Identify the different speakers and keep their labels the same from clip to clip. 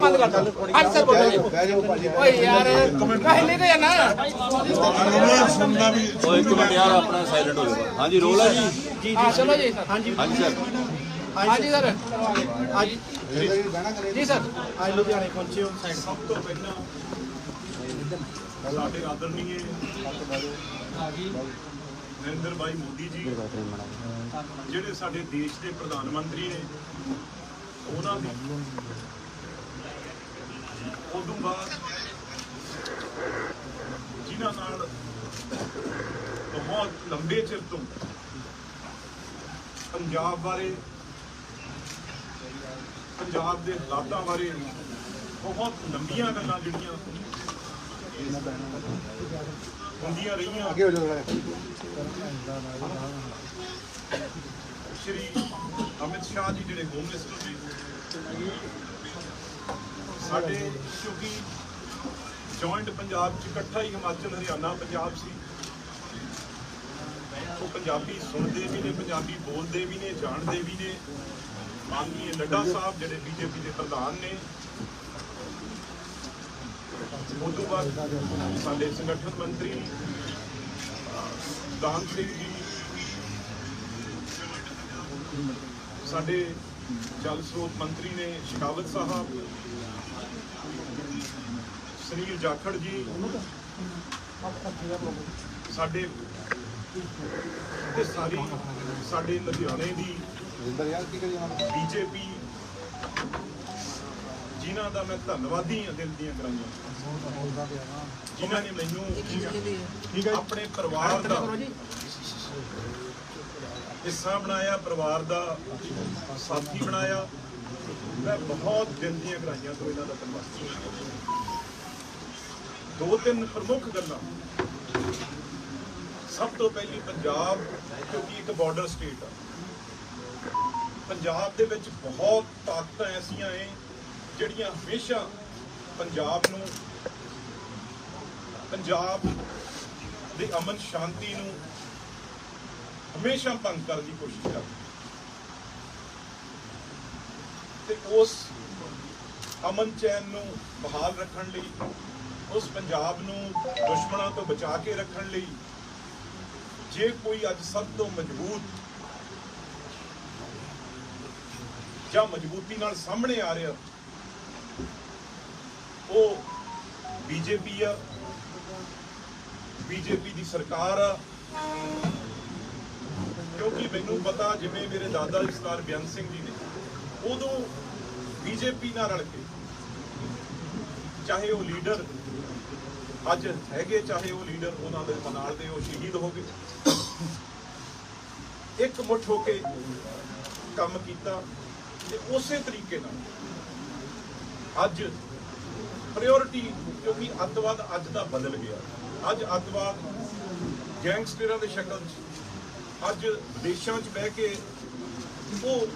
Speaker 1: ਬੰਦ ਕਰ ਦੋ। ਅੱਜ ਸਰ ਬੋਲੋ ਜੀ। ਓਏ ਯਾਰ ਕਾਹੇ ਲੈ ਕੇ ਜਾਣਾ।
Speaker 2: ਉਹ ਇੱਕ ਮਿੰਟ ਯਾਰ ਆਪਣਾ ਸਾਇਲੈਂਟ ਹੋ ਜਾਓ ਹਾਂਜੀ ਰੋਲ ਹੈ ਜੀ?
Speaker 1: ਜੀ ਜੀ ਚਲੋ ਜੀ ਸਰ। ਹਾਂਜੀ
Speaker 2: ਹਾਂਜੀ ਸਰ।
Speaker 1: ਹਾਂਜੀ ਸਰ। ਹਾਂਜੀ। ਜੀ ਸਰ।
Speaker 3: ਅੱਜ ਲੁਧਿਆਣੇ ਪਹੁੰਚੇ ਹੋ ਸਾਈਡ ਸਭ ਤੋਂ ਪਹਿਲਾਂ ਸਾਡੇ ਆਦਰਨੀਏ ਨਰਿੰਦਰ ਭਾਈ ਮੋਦੀ ਜੀ ਜਿਹੜੇ ਸਾਡੇ ਦੇਸ਼ ਦੇ ਪ੍ਰਧਾਨ ਮੰਤਰੀ ਨੇ ਉਹਨਾਂ ਦੀ ਉਦੋਂ ਬਾਅਦ ਜਿਨ੍ਹਾਂ ਨਾਲ ਬਹੁਤ ਲੰਬੇ ਚਿਰ ਤੋਂ ਪੰਜਾਬ ਬਾਰੇ ਪੰਜਾਬ ਦੇ ਹਾਲਾਤਾਂ ਬਾਰੇ ਬਹੁਤ ਲੰਬੀਆਂ ਗੱਲਾਂ ਜਿਹੜੀਆਂ ਹੁੰਦੀਆਂ ਰਹੀਆਂ ਅੱਗੇ ਹੋ ਸ਼੍ਰੀ ਅਮਿਤ ਸ਼ਾਹ ਜੀ ਜਿਹੜੇ ਹੋਮ ਮਿਨਿਸਟਰ ਸੀ ਸਾਡੇ ਕਿਉਂਕਿ ਜੁਆਇੰਟ ਪੰਜਾਬ ਚ ਇਕੱਠਾ ਹੀ ਹਿਮਾਚਲ, ਹਰਿਆਣਾ ਪੰਜਾਬ ਸੀ। ਉਹ ਪੰਜਾਬੀ ਸੁਣਦੇ ਵੀ ਨੇ, ਪੰਜਾਬੀ ਬੋਲਦੇ ਵੀ ਨੇ, ਜਾਣਦੇ ਵੀ ਨੇ। ਮਾਨਨੀय ਨੱਡਾ ਸਾਹਿਬ, ਜਿਹੜੇ ਬੀਜੇਪੀ ਦੇ ਪ੍ਰਧਾਨ ਨੇ। ਉਹ ਤੋਂ ਬਾਅਦ ਸਾਡੇ ਸੰਗਠਨ ਮੰਤਰੀ ਦਾਨ ਸਿੰਘ ਜੀ। ਸਾਡੇ ਜਲ ਸਰੋਤ ਮੰਤਰੀ ਨੇ ਸ਼ਿਕਾਵਤ ਸਾਹਿਬ ਸ੍ਰੀ ਜਾਖੜ ਜੀ। ਸਾਡੇ ਤੇ ਸਾਰੀ ਸਾਡੇ ਲੁਧਿਆਣੇ ਦੀ ਬੀਜੇਪੀ ਜਿਨ੍ਹਾਂ ਦਾ ਮੈਂ ਧੰਨਵਾਦੀ ਹਾਂ ਦਿਲ ਦੀਆਂ ਗਰਾਈਆਂ। ਜਿਨ੍ਹਾਂ ਨੇ ਮੈਨੂੰ ਆਪਣੇ ਪਰਿਵਾਰ ਦਾ ਹਿੱਸਾ ਬਣਾਇਆ ਪਰਿਵਾਰ ਦਾ ਸਾਥੀ ਬਣਾਇਆ। ਮੈਂ ਬਹੁਤ ਦਿਲ ਦੀਆਂ ਗਰਾਈਆਂ ਤੋਂ ਇਹਨਾਂ ਦਾ ਧੰਨਵਾਦੀ ਹਾਂ। ਦੋ ਤਿੰਨ ਪ੍ਰਮੁੱਖ ਗੱਲਾਂ। ਸਭ ਤੋਂ ਪਹਿਲੀ ਪੰਜਾਬ, ਕਿਉਂਕਿ ਇੱਕ ਬਾਰਡਰ ਸਟੇਟ ਆ। ਪੰਜਾਬ ਦੇ ਵਿੱਚ ਬਹੁਤ ਤਾਕਤਾਂ ਐਸੀਆਂ ਐ ਜਿਹੜੀਆਂ ਹਮੇਸ਼ਾ ਪੰਜਾਬ ਨੂੰ, ਪੰਜਾਬ ਦੇ ਅਮਨ ਸ਼ਾਂਤੀ ਨੂੰ ਹਮੇਸ਼ਾ ਭੰਗ ਕਰਨ ਦੀ ਕੋਸ਼ਿਸ਼ ਕਰਦੀ ਤੇ ਉਸ ਅਮਨ ਚੈਨ ਨੂੰ ਬਹਾਲ ਰੱਖਣ ਲਈ ਉਸ ਪੰਜਾਬ ਨੂੰ ਦੁਸ਼ਮਣਾਂ ਤੋਂ ਬਚਾ ਕੇ ਰੱਖਣ ਲਈ ਜੇ ਕੋਈ ਅੱਜ ਸਭ ਤੋਂ ਮਜ਼ਬੂਤ ਜਾਂ ਮਜ਼ਬੂਤੀ ਨਾਲ ਸਾਹਮਣੇ ਆ ਰਿਹਾ, ਉਹ ਬੀਜੇਪੀ ਆ, ਬੀਜੇਪੀ ਦੀ ਸਰਕਾਰ ਆ। ਕਿਉਂਕਿ ਮੈਨੂੰ ਪਤਾ ਜਿਵੇਂ ਮੇਰੇ ਦਾਦਾ ਇਸਤਾਰ ਬਿਆਨ ਸਿੰਘ ਜੀ ਨੇ, ਉਦੋਂ ਬੀਜੇਪੀ ਨਾਲ ਰਲ ਕੇ ਚਾਹੇ ਉਹ ਲੀਡਰ ਅੱਜ ਹੈਗੇ ਚਾਹੇ ਉਹ ਲੀਡਰ ਉਹਨਾਂ ਦੇ ਨਾਲ ਦੇ, ਉਹ ਸ਼ਹੀਦ ਹੋ ਗਏ। ਇੱਕ ਮੁੱਠ ਹੋ ਕੇ ਕੰਮ ਕੀਤਾ ਤੇ ਉਸੇ ਤਰੀਕੇ ਨਾਲ ਅੱਜ ਪ੍ਰਾਇੋਰਟੀ ਕਿਉਂਕਿ ਅੱਤਵਾਦ ਅੱਜ ਦਾ ਬਦਲ ਗਿਆ। ਅੱਜ ਅੱਤਵਾਦ ਗੈਂਗਸਟਰਾਂ ਦੇ ਸ਼ਕਲ 'ਚ, ਅੱਜ ਵਿਦੇਸ਼ਾਂ 'ਚ ਬਹਿ ਕੇ ਉਹ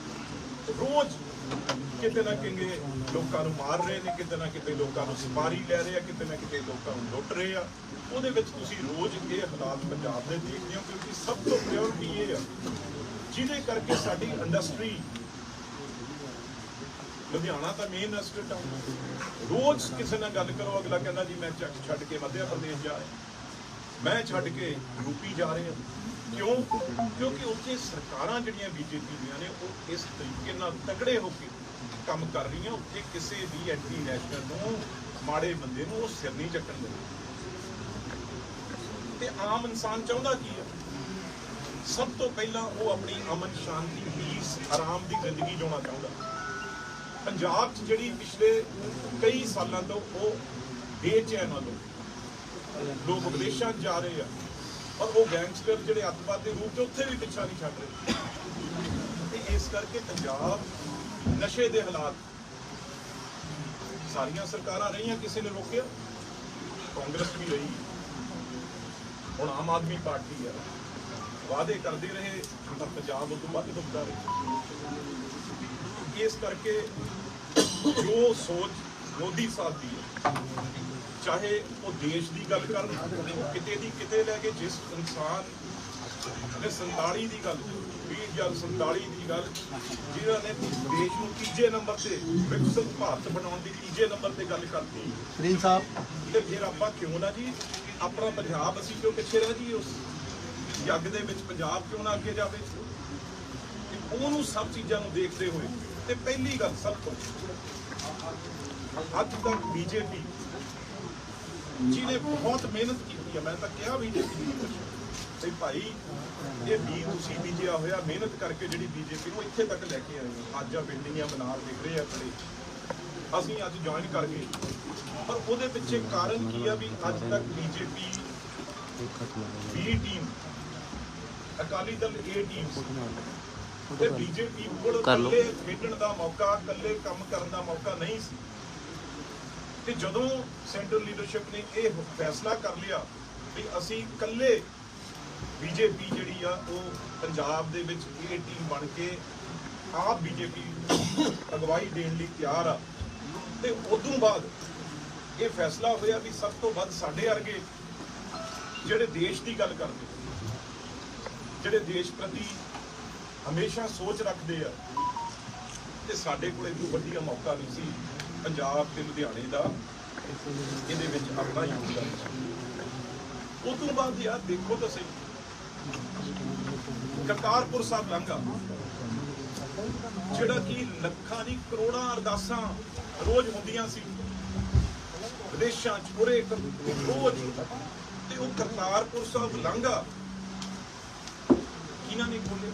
Speaker 3: ਰੋਜ਼ ਕਿਤੇ ਨਾ ਕਿਤੇ ਲੋਕਾਂ ਨੂੰ ਮਾਰ ਰਹੇ ਨੇ, ਕਿਤੇ ਨਾ ਕਿਤੇ ਲੋਕਾਂ ਨੂੰ ਸਿਪਾਰੀ ਲੈ ਰਹੇ ਆ, ਕਿਤੇ ਨਾ ਕਿਤੇ ਲੋਕਾਂ ਨੂੰ ਲੁੱਟ ਰਹੇ ਆ। ਉਹਦੇ ਵਿੱਚ ਤੁਸੀਂ ਰੋਜ਼ ਇਹ ਹਾਲਾਤ ਪੰਜਾਬ ਦੇ ਦੇਖਦੇ ਹੋ, ਕਿਉਂਕਿ ਸਭ ਤੋਂ ਪ੍ਰਾਇੋਰਟੀ ਇਹ ਆ, ਜਿਹਦੇ ਕਰਕੇ ਸਾਡੀ ਇੰਡਸਟਰੀ ਲੁਧਿਆਣਾ ਤਾਂ ਮੇਨ ਇੰਡਸਟਰੀ ਆ। ਰੋਜ਼ ਕਿਸੇ ਨਾਲ ਗੱਲ ਕਰੋ, ਅਗਲਾ ਕਹਿੰਦਾ ਜੀ, ਮੈਂ ਚੱਕ ਛੱਡ ਕੇ ਮੱਧਿਆ ਪ੍ਰਦੇਸ਼ ਜਾ ਰਿਹਾ। ਮੈਂ ਛੱਡ ਕੇ ਯੂਪੀ ਜਾ ਰਿਹਾ। ਕਿਉਂ? ਕਿਉਂਕਿ ਉੱਥੇ ਸਰਕਾਰਾਂ ਜਿਹੜੀਆਂ ਬੀਜੇਪੀ ਦੀਆਂ ਨੇ, ਉਹ ਇਸ ਤਰੀਕੇ ਨਾਲ ਤਕੜੇ ਹੋ ਕੇ ਕੰਮ ਕਰ ਰਹੀਆਂ, ਉੱਥੇ ਕਿਸੇ ਵੀ ਐਂਟੀ ਨੈਸ਼ਨਲ ਨੂੰ, ਮਾੜੇ ਬੰਦੇ ਨੂੰ ਉਹ ਸਿਰ ਨਹੀਂ ਚੱਕਣ ਦਿੰਦੇ। ਤੇ ਆਮ ਇਨਸਾਨ ਚਾਹੁੰਦਾ ਕੀ ਹੈ ਸਭ ਤੋਂ ਪਹਿਲਾਂ ਉਹ ਆਪਣੀ ਅਮਨ ਸ਼ਾਂਤੀ ਪੀਸ ਆਰਾਮ ਦੀ ਜ਼ਿੰਦਗੀ ਜਿਉਣਾ ਚਾਹੁੰਦਾ। ਪੰਜਾਬ 'ਚ ਜਿਹੜੀ ਪਿਛਲੇ ਕਈ ਸਾਲਾਂ ਤੋਂ ਉਹ ਬੇਚੈਨ ਆ ਲੋਕ। ਵਿਦੇਸ਼ਾਂ 'ਚ ਜਾ ਰਹੇ ਆ ਔਰ ਉਹ ਗੈਂਗਸਟਰ ਜਿਹੜੇ ਅੱਤਵਾਦ ਦੇ ਰੂਪ 'ਚ ਉੱਥੇ ਵੀ ਪਿੱਛਾ ਨਹੀਂ ਛੱਡ ਰਹੇ। ਤੇ ਇਸ ਕਰਕੇ ਪੰਜਾਬ ਨਸ਼ੇ ਦੇ ਹਾਲਾਤ। ਸਾਰੀਆਂ ਸਰਕਾਰਾਂ ਰਹੀਆਂ ਕਿਸੇ ਨੇ ਰੋਕਿਆ? ਕਾਂਗਰਸ ਵੀ ਰਹੀ। ਹੁਣ ਆਮ ਆਦਮੀ ਪਾਰਟੀ ਆ। ਵਾਅਦੇ ਕਰਦੇ ਰਹੇ ਪਰ ਪੰਜਾਬ ਉਦੋਂ ਵੱਧ ਡੁੱਬਦਾ ਰਿਹਾ। ਇਸ ਕਰਕੇ ਜੋ ਸੋਚ ਮੋਦੀ ਸਾਹਿਬ ਦੀ ਹੈ, ਚਾਹੇ ਉਹ ਦੇਸ਼ ਦੀ ਗੱਲ ਕਰਨ ਕਿਤੇ ਦੀ ਕਿਤੇ ਲੈ ਕੇ ਜਿਸ ਇਨਸਾਨ ਨੇ 47 ਦੀ ਗੱਲ 20 ਜਾਂ 47 ਦੀ ਗੱਲ ਜਿਹੜਾ ਨੇ ਦੇਸ਼ ਨੂੰ ਤੀਜੇ ਨੰਬਰ ਤੇ ਵਿਕਸਿਤ ਭਾਰਤ ਬਣਾਉਣ ਦੀ ਤੀਜੇ ਨੰਬਰ ਤੇ ਗੱਲ ਕਰਤੀ।
Speaker 4: ਸਰੀਨ ਸਾਹਿਬ।
Speaker 3: ਤੇ ਫਿਰ ਆਪਾਂ ਕਿਉਂ ਨਾ ਜੀ ਆਪਣਾ ਪੰਜਾਬ ਅਸੀਂ ਕਿਉਂ ਪਿੱਛੇ ਰਹਿ ਜੀ ਉਸ ਜੱਗ ਦੇ ਵਿੱਚ? ਪੰਜਾਬ ਕਿਉਂ ਨਾ ਅੱਗੇ ਜਾਵੇ? ਤੇ ਉਹਨੂੰ ਸਭ ਚੀਜ਼ਾਂ ਨੂੰ ਦੇਖਦੇ ਹੋਏ ਤੇ ਪਹਿਲੀ ਗੱਲ ਸਭ ਤੋਂ ਅੱਜ ਤੱਕ ਬੀਜੇਪੀ ਜਿਹਨੇ ਬਹੁਤ ਮਿਹਨਤ ਕੀਤੀ ਹੈ ਮੈਂ ਤਾਂ ਕਿਹਾ ਬੀਜੇਪੀ ਦੀ ਤੇ ਭਾਈ ਇਹ ਵੀ ਤੁਸੀਂ ਬੀਜਿਆ ਹੋਇਆ ਮਿਹਨਤ ਕਰਕੇ ਜਿਹੜੀ ਬੀਜੇਪੀ ਨੂੰ ਇੱਥੇ ਤੱਕ ਲੈ ਕੇ ਆਏ ਹੋ ਅੱਜ ਆ ਬਿਲਡਿੰਗਾਂ ਬਣਾ ਦਿਖ ਰਹੇ ਆ ਖੜੇ ਅਸੀਂ ਅੱਜ ਜੁਆਇਨ ਕਰ ਗਏ। ਪਰ ਉਹਦੇ ਪਿੱਛੇ ਕਾਰਨ ਕੀ ਆ ਵੀ ਅੱਜ ਤੱਕ BJP B team Akali Dal A team ਤੇ ਬੀਜੇਪੀ ਕੋਲ ਇਕੱਲੇ ਖੇਡਣ ਦਾ ਮੌਕਾ ਇਕੱਲੇ ਕੰਮ ਕਰਨ ਦਾ ਮੌਕਾ ਨਹੀਂ ਸੀ। ਤੇ ਜਦੋਂ ਸੈਂਟਰਲ ਲੀਡਰਸ਼ਿਪ ਨੇ ਇਹ ਫੈਸਲਾ ਕਰ ਲਿਆ ਵੀ ਅਸੀਂ ਇਕੱਲੇ ਬੀਜੇਪੀ ਜਿਹੜੀ ਆ, ਉਹ ਪੰਜਾਬ ਦੇ ਵਿੱਚ ਇਹ ਟੀਮ ਬਣ ਕੇ ਆਪ ਬੀਜੇਪੀ ਅਗਵਾਈ ਦੇਣ ਲਈ ਤਿਆਰ ਆ। ਤੇ ਉਦੋਂ ਬਾਅਦ ਇਹ ਫੈਸਲਾ ਹੋਇਆ ਵੀ ਸਭ ਤੋਂ ਵੱਧ ਸਾਡੇ ਵਰਗੇ ਜਿਹੜੇ ਦੇਸ਼ ਦੀ ਗੱਲ ਕਰਦੇ, ਜਿਹੜੇ ਦੇਸ਼ ਪ੍ਰਤੀ ਹਮੇਸ਼ਾ ਸੋਚ ਰੱਖਦੇ ਆ, ਤੇ ਸਾਡੇ ਕੋਲ ਇਦੋਂ ਵਧੀਆ ਮੌਕਾ ਨਹੀਂ ਸੀ ਪੰਜਾਬ ਤੇ ਲੁਧਿਆਣੇ ਦਾ, ਇਹਦੇ ਵਿੱਚ ਆਪਣਾ ਯੋਗਦਾਨ ਉਹ ਤੋਂ ਬਾਅਦ ਯਾਰ ਦੇਖੋ ਤਾਂ ਸਹੀ। ਕਰਤਾਰਪੁਰ ਸਾਹਿਬ ਲੰਘਾ। ਜਿਹੜਾ ਕਿ ਲੱਖਾਂ ਦੀ ਕਰੋੜਾਂ ਅਰਦਾਸਾਂ ਰੋਜ਼ ਹੁੰਦੀਆਂ ਸੀ। ਵਿਦੇਸ਼ਾਂ ਚ ਪੂਰੇ ਰੋਜ਼। ਤੇ ਉਹ ਕਰਤਾਰਪੁਰ ਸਾਹਿਬ ਲੰਘਾ। ਕਿਹਨਾਂ ਨੇ ਖੋਲਿਆ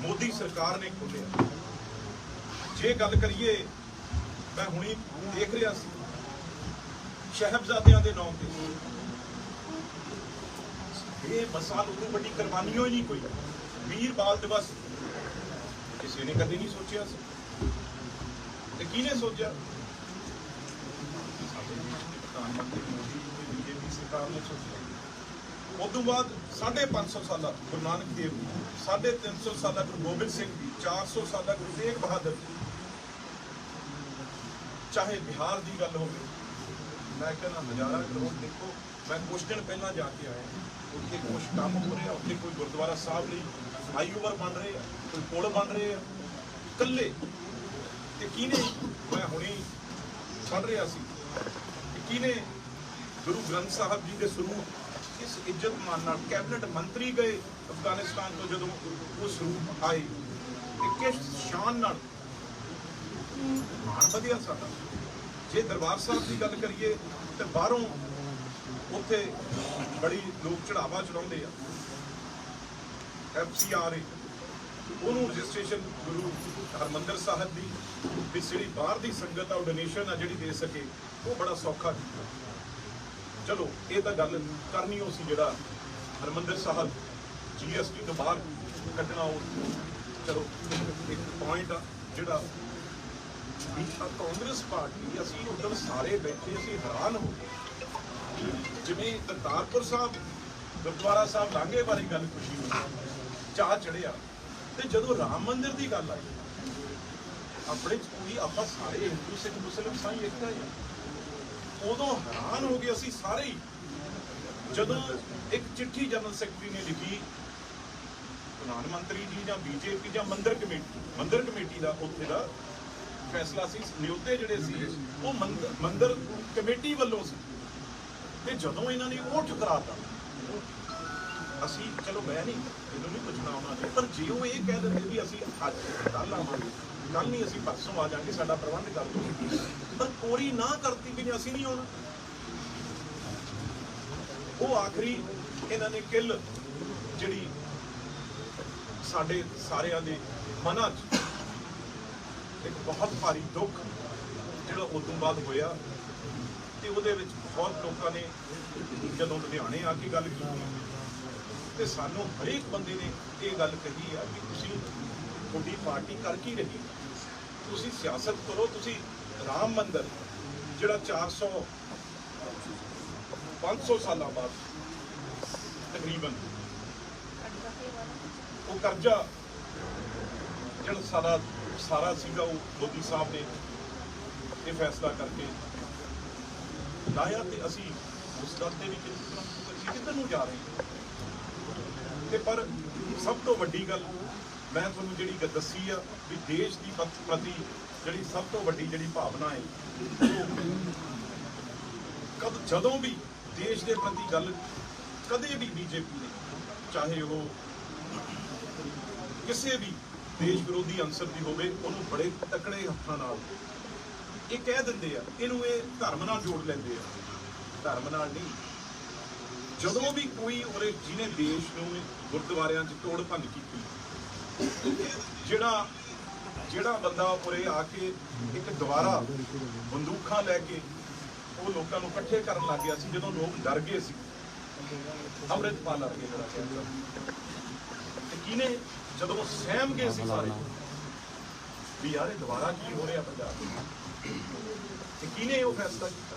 Speaker 3: ਮੋਦੀ ਸਰਕਾਰ ਨੇ ਖੋਲਿਆ ਜੇ ਗੱਲ ਕਰੀਏ, ਮੈਂ ਹੁਣੀ ਦੇਖ ਰਿਹਾ ਸੀ। ਸ਼ਹਿਬਜ਼ਾਦਿਆਂ ਦੇ ਨਾਮ ਤੇ। ਇਹ ਮਸਾਲ ਉਦੋਂ ਵੱਡੀ ਕੁਰਬਾਨੀ ਹੋਈ ਨਹੀਂ ਕੋਈ। ਵੀਰ ਬਾਲ ਦਿਵਸ ਕਿਸੇ ਨੇ ਕਦੇ ਨਹੀਂ ਸੋਚਿਆ ਸੀ। ਤੇ ਕਿਹਨੇ ਸੋਚਿਆ? ਪ੍ਰਧਾਨ ਮੰਤਰੀ ਮੋਦੀ ਜੀ ਬੀਜੇਪੀ ਸਰਕਾਰ ਨੇ ਸੋਚਿਆ। ਉਸ ਬਾਅਦ 550 ਸਾਲਾ, ਗੁਰੂ ਨਾਨਕ ਦੇਵ ਜੀ 350 ਸਾਲਾ ਗੁਰੂ ਗੋਬਿੰਦ ਸਿੰਘ ਜੀ 400 ਸਾਲਾ ਗੁਰੂ ਤੇਗ ਬਹਾਦਰ ਜੀ। ਚਾਹੇ ਬਿਹਾਰ ਦੀ ਗੱਲ ਹੋਵੇ, ਮੈਂ ਕਹਿੰਦਾ ਹਜ਼ਾਰਾਂ ਕਰੋੜ ਦੇਖੋ। ਮੈਂ ਕੁਝ ਦਿਨ ਪਹਿਲਾਂ ਜਾ ਕੇ ਆਇਆ ਉੱਥੇ ਕੁਝ ਕੰਮ ਹੋ ਰਿਹਾ, ਉੱਥੇ ਕੋਈ ਗੁਰਦੁਆਰਾ ਸਾਹਿਬ ਲਈ ਫਲਾਈਓਵਰ ਬਣ ਰਹੇ ਆ, ਕੋਈ ਪੁਲ ਬਣ ਰਹੇ ਆ, ਇਕੱਲੇ। ਤੇ ਕਿਹਨੇ ਮੈਂ ਹੁਣੀ ਪੜ ਰਿਹਾ ਸੀ। ਕਿ ਕਿਹਨੇ ਗੁਰੂ ਗ੍ਰੰਥ ਸਾਹਿਬ ਜੀ ਦੇ ਸਰੂਪ, ਇਸ ਇੱਜ਼ਤ ਮਾਨ ਨਾਲ ਕੈਬਨਿਟ ਮੰਤਰੀ ਗਏ ਅਫਗਾਨਿਸਤਾਨ ਤੋਂ ਜਦੋਂ ਉਹ ਸਰੂਪ ਆਏ। ਤੇ ਕਿਸ ਸ਼ਾਨ ਨਾਲ? ਮਾਣ ਵਧਿਆ ਸਾਡਾ। ਜੇ ਦਰਬਾਰ ਸਾਹਿਬ ਦੀ ਗੱਲ ਕਰੀਏ, ਤੇ ਬਾਹਰੋਂ ਉੱਥੇ ਬੜੀ ਲੋਕ ਚੜਾਵਾ ਚੜਾਉਂਦੇ ਆ। ਐਫਸੀਆਰ ਉਹਨੂੰ ਰਜਿਸਟ੍ਰੇਸ਼ਨ ਗੁਰੂ ਹਰਮੰਦਰ ਸਾਹਿਬ ਦੀ, ਵੀ ਜਿਹੜੀ ਬਾਹਰ ਦੀ ਸੰਗਤ ਆ ਉਹ ਡੋਨੇਸ਼ਨ ਆ ਜਿਹੜੀ ਦੇ ਸਕੇ, ਉਹ ਬੜਾ ਸੌਖਾ ਕੀਤਾ ਚਲੋ, ਇਹ ਤਾਂ ਗੱਲ ਕਰਨੀ ਉਹ ਸੀ ਜਿਹੜਾ ਹਰਮੰਦਰ ਸਾਹਿਬ ਜੀਐਸਟੀ ਤੋਂ ਬਾਹਰ ਕੱਢਣਾ ਉਹ। ਚਲੋ, ਇੱਕ ਪੁਆਇੰਟ ਆ ਜਿਹੜਾ ਵੀ ਕਾਂਗਰਸ ਪਾਰਟੀ, ਅਸੀਂ ਉਦੋਂ ਸਾਰੇ ਬੈਠੇ, ਅਸੀਂ ਹੈਰਾਨ ਹੋ ਗਏ। ਜਿਵੇਂ ਕਰਤਾਰਪੁਰ ਸਾਹਿਬ, ਗੁਰਦੁਆਰਾ ਸਾਹਿਬ, ਲਾਂਘੇ ਬਾਰੇ ਗੱਲ ਪੁੱਛੀ ਹੋਈ ਚਾਹ ਚੜਿਆ ਤੇ ਜਦੋਂ ਰਾਮ ਮੰਦਿਰ ਦੀ ਗੱਲ ਆਈ, ਆਪਣੇ ਚ ਕੋਈ ਆਪਾਂ ਸਾਰੇ ਹਿੰਦੂ, ਸਿੱਖ, ਮੁਸਲਿਮ ਸਾਈ ਇੱਕ ਆ। ਉਦੋਂ ਹੈਰਾਨ ਹੋ ਗਏ ਅਸੀਂ ਸਾਰੇ ਹੀ। ਜਦੋਂ ਇੱਕ ਚਿੱਠੀ ਜਨਰਲ ਸੈਕਟਰੀ ਨੇ ਲਿਖੀ, ਪ੍ਰਧਾਨ ਮੰਤਰੀ ਜੀ ਜਾਂ ਬੀਜੇਪੀ ਜਾਂ ਮੰਦਰ ਕਮੇਟੀ ਮੰਦਰ ਕਮੇਟੀ ਦਾ ਉੱਥੇ ਦਾ ਫੈਸਲਾ ਸੀ ਨਿਯੁਕਤੇ ਜਿਹੜੇ ਸੀ, ਉਹ ਮੰਦਰ ਮੰਦਰ ਕਮੇਟੀ ਵੱਲੋਂ ਸੀ। ਤੇ ਜਦੋਂ ਇਹਨਾਂ ਨੇ ਉਹ ਠੁਕਰਾਤਾ, ਅਸੀਂ ਚਲੋ ਮੈਂ ਨਹੀਂ ਇਹਨੂੰ ਨਹੀਂ ਪੁੱਛਣਾ ਉਹਨਾਂ ਨੇ, ਪਰ ਜੇ ਉਹ ਇਹ ਕਹਿ ਦਿੰਦੇ ਵੀ ਅਸੀਂ ਅੱਜ ਕੱਲ ਆਵਾਂਗੇ ਕੱਲ ਨਹੀਂ ਅਸੀਂ ਪਰਸੋਂ ਆ ਜਾਾਂਗੇ, ਸਾਡਾ ਪ੍ਰਬੰਧ ਕਰ ਦਿਓ ਪਰ ਕੋਰੀ ਨਾ ਕਰਤੀ ਵੀ ਅਸੀਂ ਨਹੀਂ ਆਉਣਾ। ਉਹ ਆਖਰੀ ਇਹਨਾਂ ਨੇ ਕਿੱਲ ਜਿਹੜੀ ਸਾਡੇ ਸਾਰਿਆਂ ਦੇ ਮਨਾਂ 'ਚ ਇੱਕ ਬਹੁਤ ਭਾਰੀ ਦੁੱਖ ਜਿਹੜਾ ਉਦੋਂ ਬਾਅਦ ਹੋਇਆ, ਤੇ ਉਹਦੇ ਵਿੱਚ ਬਹੁਤ ਲੋਕਾਂ ਨੇ ਜਦੋਂ ਲੁਧਿਆਣੇ ਆ ਕੇ ਗੱਲ ਕੀਤੀ ਤੇ ਸਾਨੂੰ ਹਰੇਕ ਬੰਦੇ ਨੇ ਇਹ ਗੱਲ ਕਹੀ ਆ ਕਿ ਤੁਸੀਂ ਤੁਹਾਡੀ ਪਾਰਟੀ ਕਰ ਕੀ ਰਹੀ ਤੁਸੀਂ ਸਿਆਸਤ ਕਰੋ, ਤੁਸੀਂ ਰਾਮ ਮੰਦਰ, ਜਿਹੜਾ 400 500 ਸਾਲਾਂ ਬਾਅਦ ਤਕਰੀਬਨ ਉਹ ਕਰਜ਼ਾ ਜਿਹੜਾ ਸਾਰਾ ਸਾਰਾ ਸੀਗਾ ਉਹ ਮੋਦੀ ਸਾਹਿਬ ਨੇ ਇਹ ਫੈਸਲਾ ਕਰਕੇ ਲਾਇਆ ਤੇ ਅਸੀਂ ਉਸ ਗੱਲ ਤੇ ਅਸੀਂ ਕਿੱਧਰ ਨੂੰ ਜਾ ਰਹੇ ਹਾਂ? ਤੇ ਪਰ ਸਭ ਤੋਂ ਵੱਡੀ ਗੱਲ, ਮੈਂ ਤੁਹਾਨੂੰ ਜਿਹੜੀ ਗੱਲ ਦੱਸੀ ਆ ਵੀ ਦੇਸ਼ ਦੀ ਪ੍ਰਤੀ ਜਿਹੜੀ ਸਭ ਤੋਂ ਵੱਡੀ ਜਿਹੜੀ ਭਾਵਨਾ ਹੈ ਕਦ, ਜਦੋਂ ਵੀ ਦੇਸ਼ ਦੇ ਪ੍ਰਤੀ ਗੱਲ ਕਦੇ ਵੀ ਬੀਜੇਪੀ ਨੇ ਚਾਹੇ ਉਹ ਕਿਸੇ ਵੀ ਦੇਸ਼ ਵਿਰੋਧੀ ਅੰਸਰ ਦੀ ਹੋਵੇ, ਉਹਨੂੰ ਬੜੇ ਤਕੜੇ ਹੱਥਾਂ ਨਾਲ ਇਹ ਕਹਿ ਦਿੰਦੇ ਆ, ਇਹਨੂੰ ਇਹ ਧਰਮ ਨਾਲ ਜੋੜ ਲੈਂਦੇ ਆ। ਧਰਮ ਨਾਲ ਨਹੀਂ। ਜਦੋਂ ਵੀ ਕੋਈ ਉਹਦੇ ਜਿਹਨੇ ਦੇਸ਼ ਨੂੰ ਗੁਰਦੁਆਰਿਆਂ 'ਚ ਤੋੜ ਭੰਨ ਕੀਤੀ, ਜਿਹੜਾ ਜਿਹੜਾ ਬੰਦਾ ਉਰੇ ਆ ਕੇ ਇੱਕ ਦੁਬਾਰਾ ਬੰਦੂਕਾਂ ਲੈ ਕੇ ਉਹ ਲੋਕਾਂ ਨੂੰ ਇਕੱਠੇ ਕਰਨ ਲੱਗ ਗਿਆ ਸੀ, ਜਦੋਂ ਲੋਕ ਡਰ ਗਏ ਸੀ। ਅੰਮ੍ਰਿਤਪਾਲ ਵਰਗੇ ਜਿਹੜਾ ਤੇ ਕਿਨੇ ਜਦੋਂ ਸਹਿਮ ਗਏ ਸੀ ਸਾਰੇ, ਵੀ ਯਾਰ ਇਹ ਦੁਬਾਰਾ ਕੀ ਹੋ ਰਿਹਾ ਪੰਜਾਬ ਵਿੱਚ? ਤੇ ਕਿਨੇ ਉਹ ਫੈਸਲਾ ਕੀਤਾ?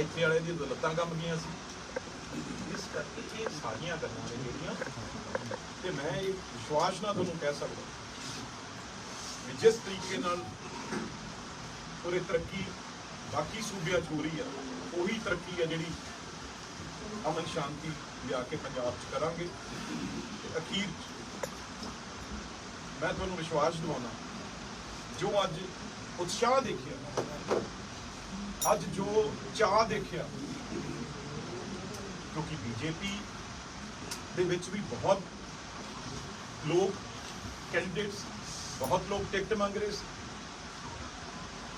Speaker 3: ਇੱਥੇ ਵਾਲੇ ਦੀ ਦਲਤਾਂ ਕੰਮ ਗਈਆਂ ਸੀ। ਇਸ ਕਰਕੇ ਇਹ ਸਾਰੀਆਂ ਗੱਲਾਂ ਨੇ ਜਿਹੜੀਆਂ, ਤੇ ਮੈਂ ਇਹ ਵਿਸ਼ਵਾਸ ਨਾਲ ਤੁਹਾਨੂੰ ਕਹਿ ਸਕਦਾ ਵੀ ਜਿਸ ਤਰੀਕੇ ਨਾਲ ਪੂਰੀ ਤਰੱਕੀ, ਬਾਕੀ ਸੂਬਿਆਂ 'ਚ ਹੋ ਰਹੀ ਆ, ਉਹੀ ਤਰੱਕੀ ਆ ਜਿਹੜੀ ਅਮਨ ਸ਼ਾਂਤੀ ਲਿਆ ਕੇ ਪੰਜਾਬ 'ਚ ਕਰਾਂਗੇ। ਤੇ ਅਖੀਰ ਮੈਂ ਤੁਹਾਨੂੰ ਵਿਸ਼ਵਾਸ ਦਿਵਾਉਣਾ ਜੋ ਅੱਜ ਉਤਸ਼ਾਹ ਦੇਖਿਆ ਅੱਜ ਜੋ ਚਾਹ ਦੇਖਿਆ ਕਿਉਂਕਿ ਬੀਜੇਪੀ ਦੇ ਵਿੱਚ ਵੀ ਬਹੁਤ ਲੋਕ ਕੈਂਡੀਡੇਟਸ ਬਹੁਤ ਲੋਕ ਟਿਕਟ ਮੰਗ ਰਹੇ ਸੀ।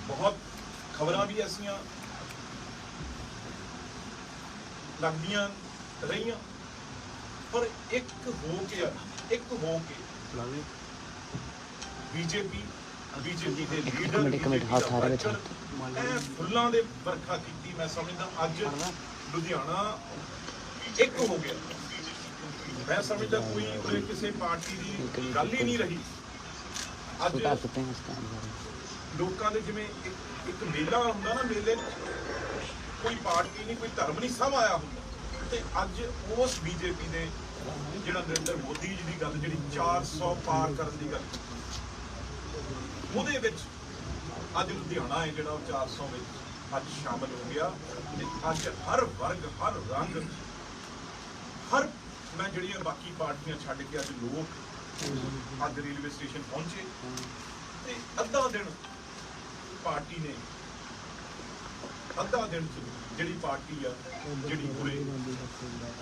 Speaker 3: ਬਹੁਤ ਖਬਰਾਂ ਵੀ ਐਸੀਆਂ ਲੱਗਦੀਆਂ ਰਹੀਆਂ। ਪਰ ਇੱਕ ਹੋ ਕੇ ਇੱਕ ਹੋ ਕੇ ਬੀਜੇਪੀ
Speaker 4: ਅਗੀ ਜਿੰਦੀ
Speaker 3: ਦੇ
Speaker 4: ਹੱਥ ਆ ਰਿਹਾ ਵਿੱਚ
Speaker 3: ਇਹ ਫੁੱਲਾਂ ਦੇ ਵਰਖਾ ਕੀਤੀ ਮੈਂ ਸਮਝਦਾ ਅੱਜ ਲੁਧਿਆਣਾ ਇੱਕ ਹੋ ਗਿਆ। ਮੈਂ ਸਮਝਦਾ ਕੋਈ ਕੋਈ ਕਿਸੇ ਪਾਰਟੀ ਦੀ ਗੱਲ ਹੀ ਨਹੀਂ ਰਹੀ। ਅੱਜ ਲੋਕਾਂ ਦੇ ਜਿਵੇਂ ਇੱਕ ਮੇਲਾ ਹੁੰਦਾ ਨਾ ਮੇਲੇ ਕੋਈ ਪਾਰਟੀ ਨਹੀਂ ਕੋਈ ਧਰਮ ਨਹੀਂ ਸਭ ਆਇਆ ਹੁੰਦਾ। ਤੇ ਅੱਜ ਉਸ ਬੀਜੇਪੀ ਦੇ ਜਿਹੜਾ ਨਰਿੰਦਰ ਮੋਦੀ ਜੀ ਦੀ ਗੱਲ ਜਿਹੜੀ 400 ਪਾਰ ਕਰਨ ਦੀ ਗੱਲ। ਉਹਦੇ ਵਿੱਚ ਅੱਜ ਲੁਧਿਆਣਾ ਹੈ ਜਿਹੜਾ ਉਹ 400 ਵਿੱਚ ਅੱਜ ਸ਼ਾਮਲ ਹੋ ਗਿਆ ਤੇ ਅੱਜ ਹਰ ਵਰਗ, ਹਰ ਰੰਗ, ਹਰ ਮੈਂ ਜਿਹੜੀਆਂ ਬਾਕੀ ਪਾਰਟੀਆਂ ਛੱਡ ਕੇ ਅੱਜ ਲੋਕ ਅੱਜ ਰੇਲਵੇ ਸਟੇਸ਼ਨ ਪਹੁੰਚੇ ਤੇ ਅੱਧਾ ਦਿਨ ਪਾਰਟੀ ਨੇ ਅੱਧਾ ਦਿਨ ਚ ਜਿਹੜੀ ਪਾਰਟੀ ਆ, ਜਿਹੜੀ ਪੂਰੇ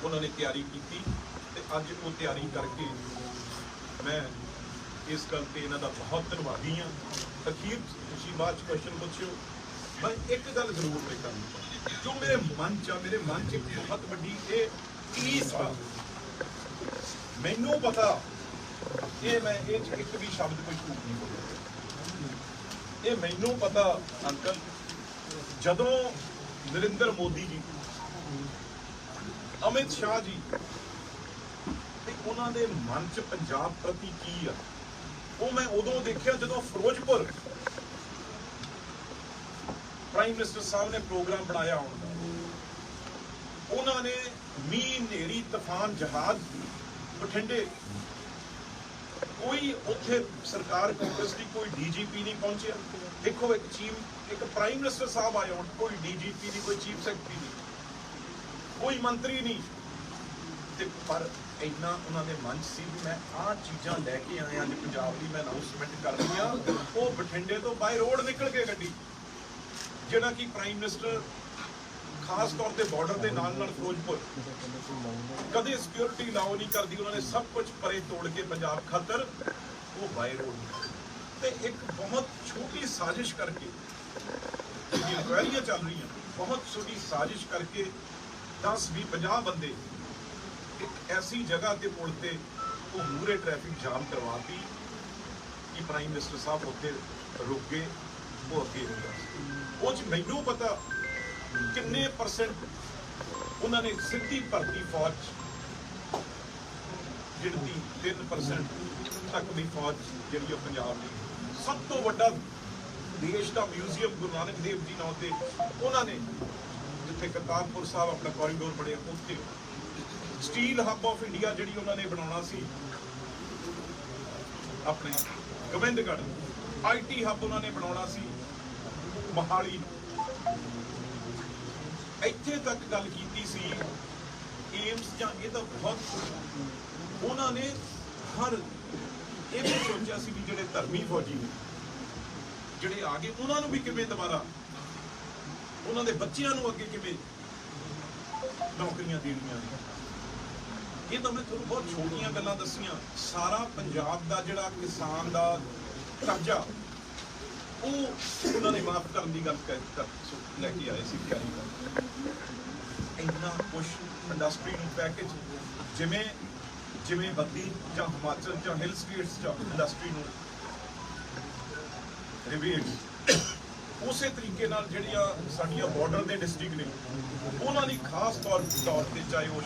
Speaker 3: ਉਹਨਾਂ ਨੇ ਤਿਆਰੀ ਕੀਤੀ ਤੇ ਅੱਜ ਉਹ ਤਿਆਰੀ ਕਰਕੇ ਮੈਂ ਇਸ ਗੱਲ ਤੇ ਇਹਨਾਂ ਦਾ ਬਹੁਤ ਧੰਨਵਾਦੀ ਹਾਂ। ਅਖੀਰ ਤੁਸੀਂ ਬਾਅਦ ਚ ਕੁਐਸਚਨ ਪੁੱਛਿਓ। ਮੈਂ ਇੱਕ ਗੱਲ ਜ਼ਰੂਰ ਕਹਾਂਗਾ ਜੋ ਮੇਰੇ ਮਨ ਚ ਮੇਰੇ ਮਨ ਚ ਇੱਕ ਬਹੁਤ ਵੱਡੀ ਇਹ ਟੀਸ ਆ। ਮੈਨੂੰ ਪਤਾ ਇਹ ਮੈਂ ਇਹ 'ਚ ਇੱਕ ਵੀ ਸ਼ਬਦ ਕੋਈ ਝੂਠ ਨਹੀਂ ਬੋਲਿਆ। ਇਹ ਮੈਨੂੰ ਪਤਾ, ਅੰਕਲ, ਜਦੋਂ ਨਰਿੰਦਰ ਮੋਦੀ ਜੀ, ਅਮਿਤ ਸ਼ਾਹ ਜੀ, ਤੇ ਉਹਨਾਂ ਦੇ ਮਨ 'ਚ ਪੰਜਾਬ ਪ੍ਰਤੀ ਕੀ ਆ? ਉਹ ਮੈਂ ਉਦੋਂ ਦੇਖਿਆ ਜਦੋਂ ਫਿਰੋਜ਼ਪੁਰ ਪ੍ਰਾਈਮ ਮਿਨਿਸਟਰ ਸਾਹਿਬ ਨੇ ਪ੍ਰੋਗਰਾਮ ਬਣਾਇਆ ਹੁਣ ਉਹਨਾਂ ਨੇ ਮੀਂਹ ਹਨੇਰੀ ਤੂਫਾਨ, ਜਹਾਜ਼, ਬਠਿੰਡੇ ਕੋਈ ਉੱਥੇ ਸਰਕਾਰ ਕਾਂਗਰਸ ਦੀ ਕੋਈ ਡੀਜੀਪੀ ਨਹੀਂ ਪਹੁੰਚਿਆ। ਦੇਖੋ ਇੱਕ ਚੀਫ, ਇੱਕ ਪ੍ਰਾਈਮ ਮਿਨਿਸਟਰ ਸਾਹਿਬ ਆਏ ਹੁਣ, ਕੋਈ ਡੀਜੀਪੀ ਨਹੀਂ ਕੋਈ ਚੀਫ ਸੈਕਟਰੀ ਨਹੀਂ, ਕੋਈ ਮੰਤਰੀ ਨਹੀਂ। ਤੇ ਪਰ ਇੰਨਾ ਉਹਨਾਂ ਦੇ ਮਨ ਸੀ ਵੀ ਮੈਂ ਆਹ ਚੀਜ਼ਾਂ ਲੈ ਕੇ ਆਇਆ ਅੱਜ ਪੰਜਾਬ ਦੀ ਮੈਂ ਅਨਾਉਂਸਮੈਂਟ ਕਰ ਰਹੀ ਆ ਉਹ ਬਠਿੰਡੇ ਤੋਂ ਬਾਈ ਰੋਡ ਨਿਕਲ ਕੇ ਗੱਡੀ। ਜਿਹੜਾ ਕਿ ਪ੍ਰਾਈਮ ਮਿਨਿਸਟਰ ਖਾਸ ਤੌਰ ਤੇ ਬਾਰਡਰ ਦੇ ਨਾਲ ਨਾਲ ਫਿਰੋਜ਼ਪੁਰ। ਕਦੇ ਸਿਕਿਉਰਿਟੀ ਲਾਓ ਨਹੀਂ ਕਰਦੀ, ਉਹਨਾਂ ਨੇ ਸਭ ਕੁਝ ਪਰੇ ਤੋੜ ਕੇ ਪੰਜਾਬ ਖਾਤਰ ਉਹ ਬਾਈ ਰੋਡ ਤੇ ਇੱਕ ਬਹੁਤ ਛੋਟੀ ਸਾਜ਼ਿਸ਼ ਕਰਕੇ ਜਿਹੜੀਆਂ ਇਨਕੁਆਇਰੀਆਂ ਚੱਲ ਰਹੀਆਂ, ਬਹੁਤ ਛੋਟੀ ਸਾਜ਼ਿਸ਼ ਕਰਕੇ 10 20 50 ਬੰਦੇ ਇੱਕ ਐਸੀ ਜਗ੍ਹਾ ਤੇ ਪੁਲ ਤੇ ਉਹ ਮੂਰੇ ਟ੍ਰੈਫਿਕ ਜਾਮ ਕਰਵਾਤੀ ਕਿ ਪ੍ਰਾਈਮ ਮਿਨਿਸਟਰ ਸਾਹਿਬ ਉੱਥੇ ਰੁਕ ਗਏ, ਉਹ ਅੱਗੇ ਹੋ ਉਹ ਚ ਮੈਨੂੰ ਪਤਾ ਕਿੰਨੇ ਪਰਸੈਂਟ ਉਹਨਾਂ ਨੇ ਸਿੱਧੀ ਭਰਤੀ ਫੌਜ ਜਿਹੜੀ ਗਿਣਤੀ 3% ਤੱਕ ਦੀ ਫੌਜ ਜਿਹੜੀ ਉਹ ਪੰਜਾਬ ਦੀ। ਸਭ ਤੋਂ ਵੱਡਾ ਦੇਸ਼ ਦਾ ਮਿਊਜ਼ੀਅਮ ਗੁਰੂ ਨਾਨਕ ਦੇਵ ਜੀ ਨਾਂ ਤੇ ਉਹਨਾਂ ਨੇ ਜਿੱਥੇ ਕਰਤਾਰਪੁਰ ਸਾਹਿਬ ਆਪਣਾ ਕੋਰੀਡੋਰ ਬਣਿਆ, ਉੱਥੇ ਸਟੀਲ ਹੱਬ ਆਫ ਇੰਡੀਆ ਜਿਹੜੀ ਉਹਨਾਂ ਨੇ ਬਣਾਉਣਾ ਸੀ, ਆਪਣੇ ਗੋਬਿੰਦਗੜ੍ਹ ਆਈਟੀ ਹੱਬ ਉਹਨਾਂ ਨੇ ਬਣਾਉਣਾ ਸੀ, ਮਹਾਲੀ ਇੱਥੇ ਤੱਕ ਗੱਲ ਕੀਤੀ ਸੀ, ਏਮਸ ਜਾਂ ਇਹ ਤਾਂ ਬਹੁਤ ਉਹਨਾਂ ਨੇ ਹਰ ਇਹ ਵੀ ਸੋਚਿਆ ਸੀ ਵੀ ਜਿਹੜੇ ਧਰਮੀ ਫੌਜੀ ਨੇ, ਜਿਹੜੇ ਆ ਗਏ, ਉਹਨਾਂ ਨੂੰ ਵੀ ਕਿਵੇਂ ਦੁਬਾਰਾ, ਉਹਨਾਂ ਦੇ ਬੱਚਿਆਂ ਨੂੰ ਅੱਗੇ ਕਿਵੇਂ ਨੌਕਰੀਆਂ ਦੇਣੀਆਂ ਨੇ। ਇਹ ਤਾਂ ਮੈਂ ਤੁਹਾਨੂੰ ਬਹੁਤ ਛੋਟੀਆਂ ਗੱਲਾਂ ਦੱਸੀਆਂ। ਸਾਰਾ ਪੰਜਾਬ ਦਾ ਜਿਹੜਾ ਕਿਸਾਨ ਦਾ ਕਰਜ਼ਾ, ਉਹ ਉਹਨਾਂ ਨੇ ਮਾਫ ਕਰਨ ਦੀ ਗੱਲ ਕਰ ਲੈ ਕੇ ਆਏ ਸੀ ਤਿਆਰੀ ਇੰਨਾ ਕੁਛ ਇੰਡਸਟਰੀ ਨੂੰ ਪੈਕੇਜ ਜਿਵੇਂ ਜਿਵੇਂ ਬੱਦੀ ਜਾਂ ਹਿਮਾਚਲ ਜਾਂ ਹਿਲ ਸਟੇਟਸ ਜਾਂ ਇੰਡਸਟਰੀ ਨੂੰ ਰਿਵੇਟਸ ਉਸੇ ਤਰੀਕੇ ਨਾਲ ਜਿਹੜੀਆਂ ਸਾਡੀਆਂ ਬਾਰਡਰ ਦੇ ਡਿਸਟ੍ਰਿਕਟ ਨੇ, ਉਹਨਾਂ ਦੀ ਖਾਸ ਤੌਰ ਤੌਰ ਤੇ ਚਾਹੇ ਉਹ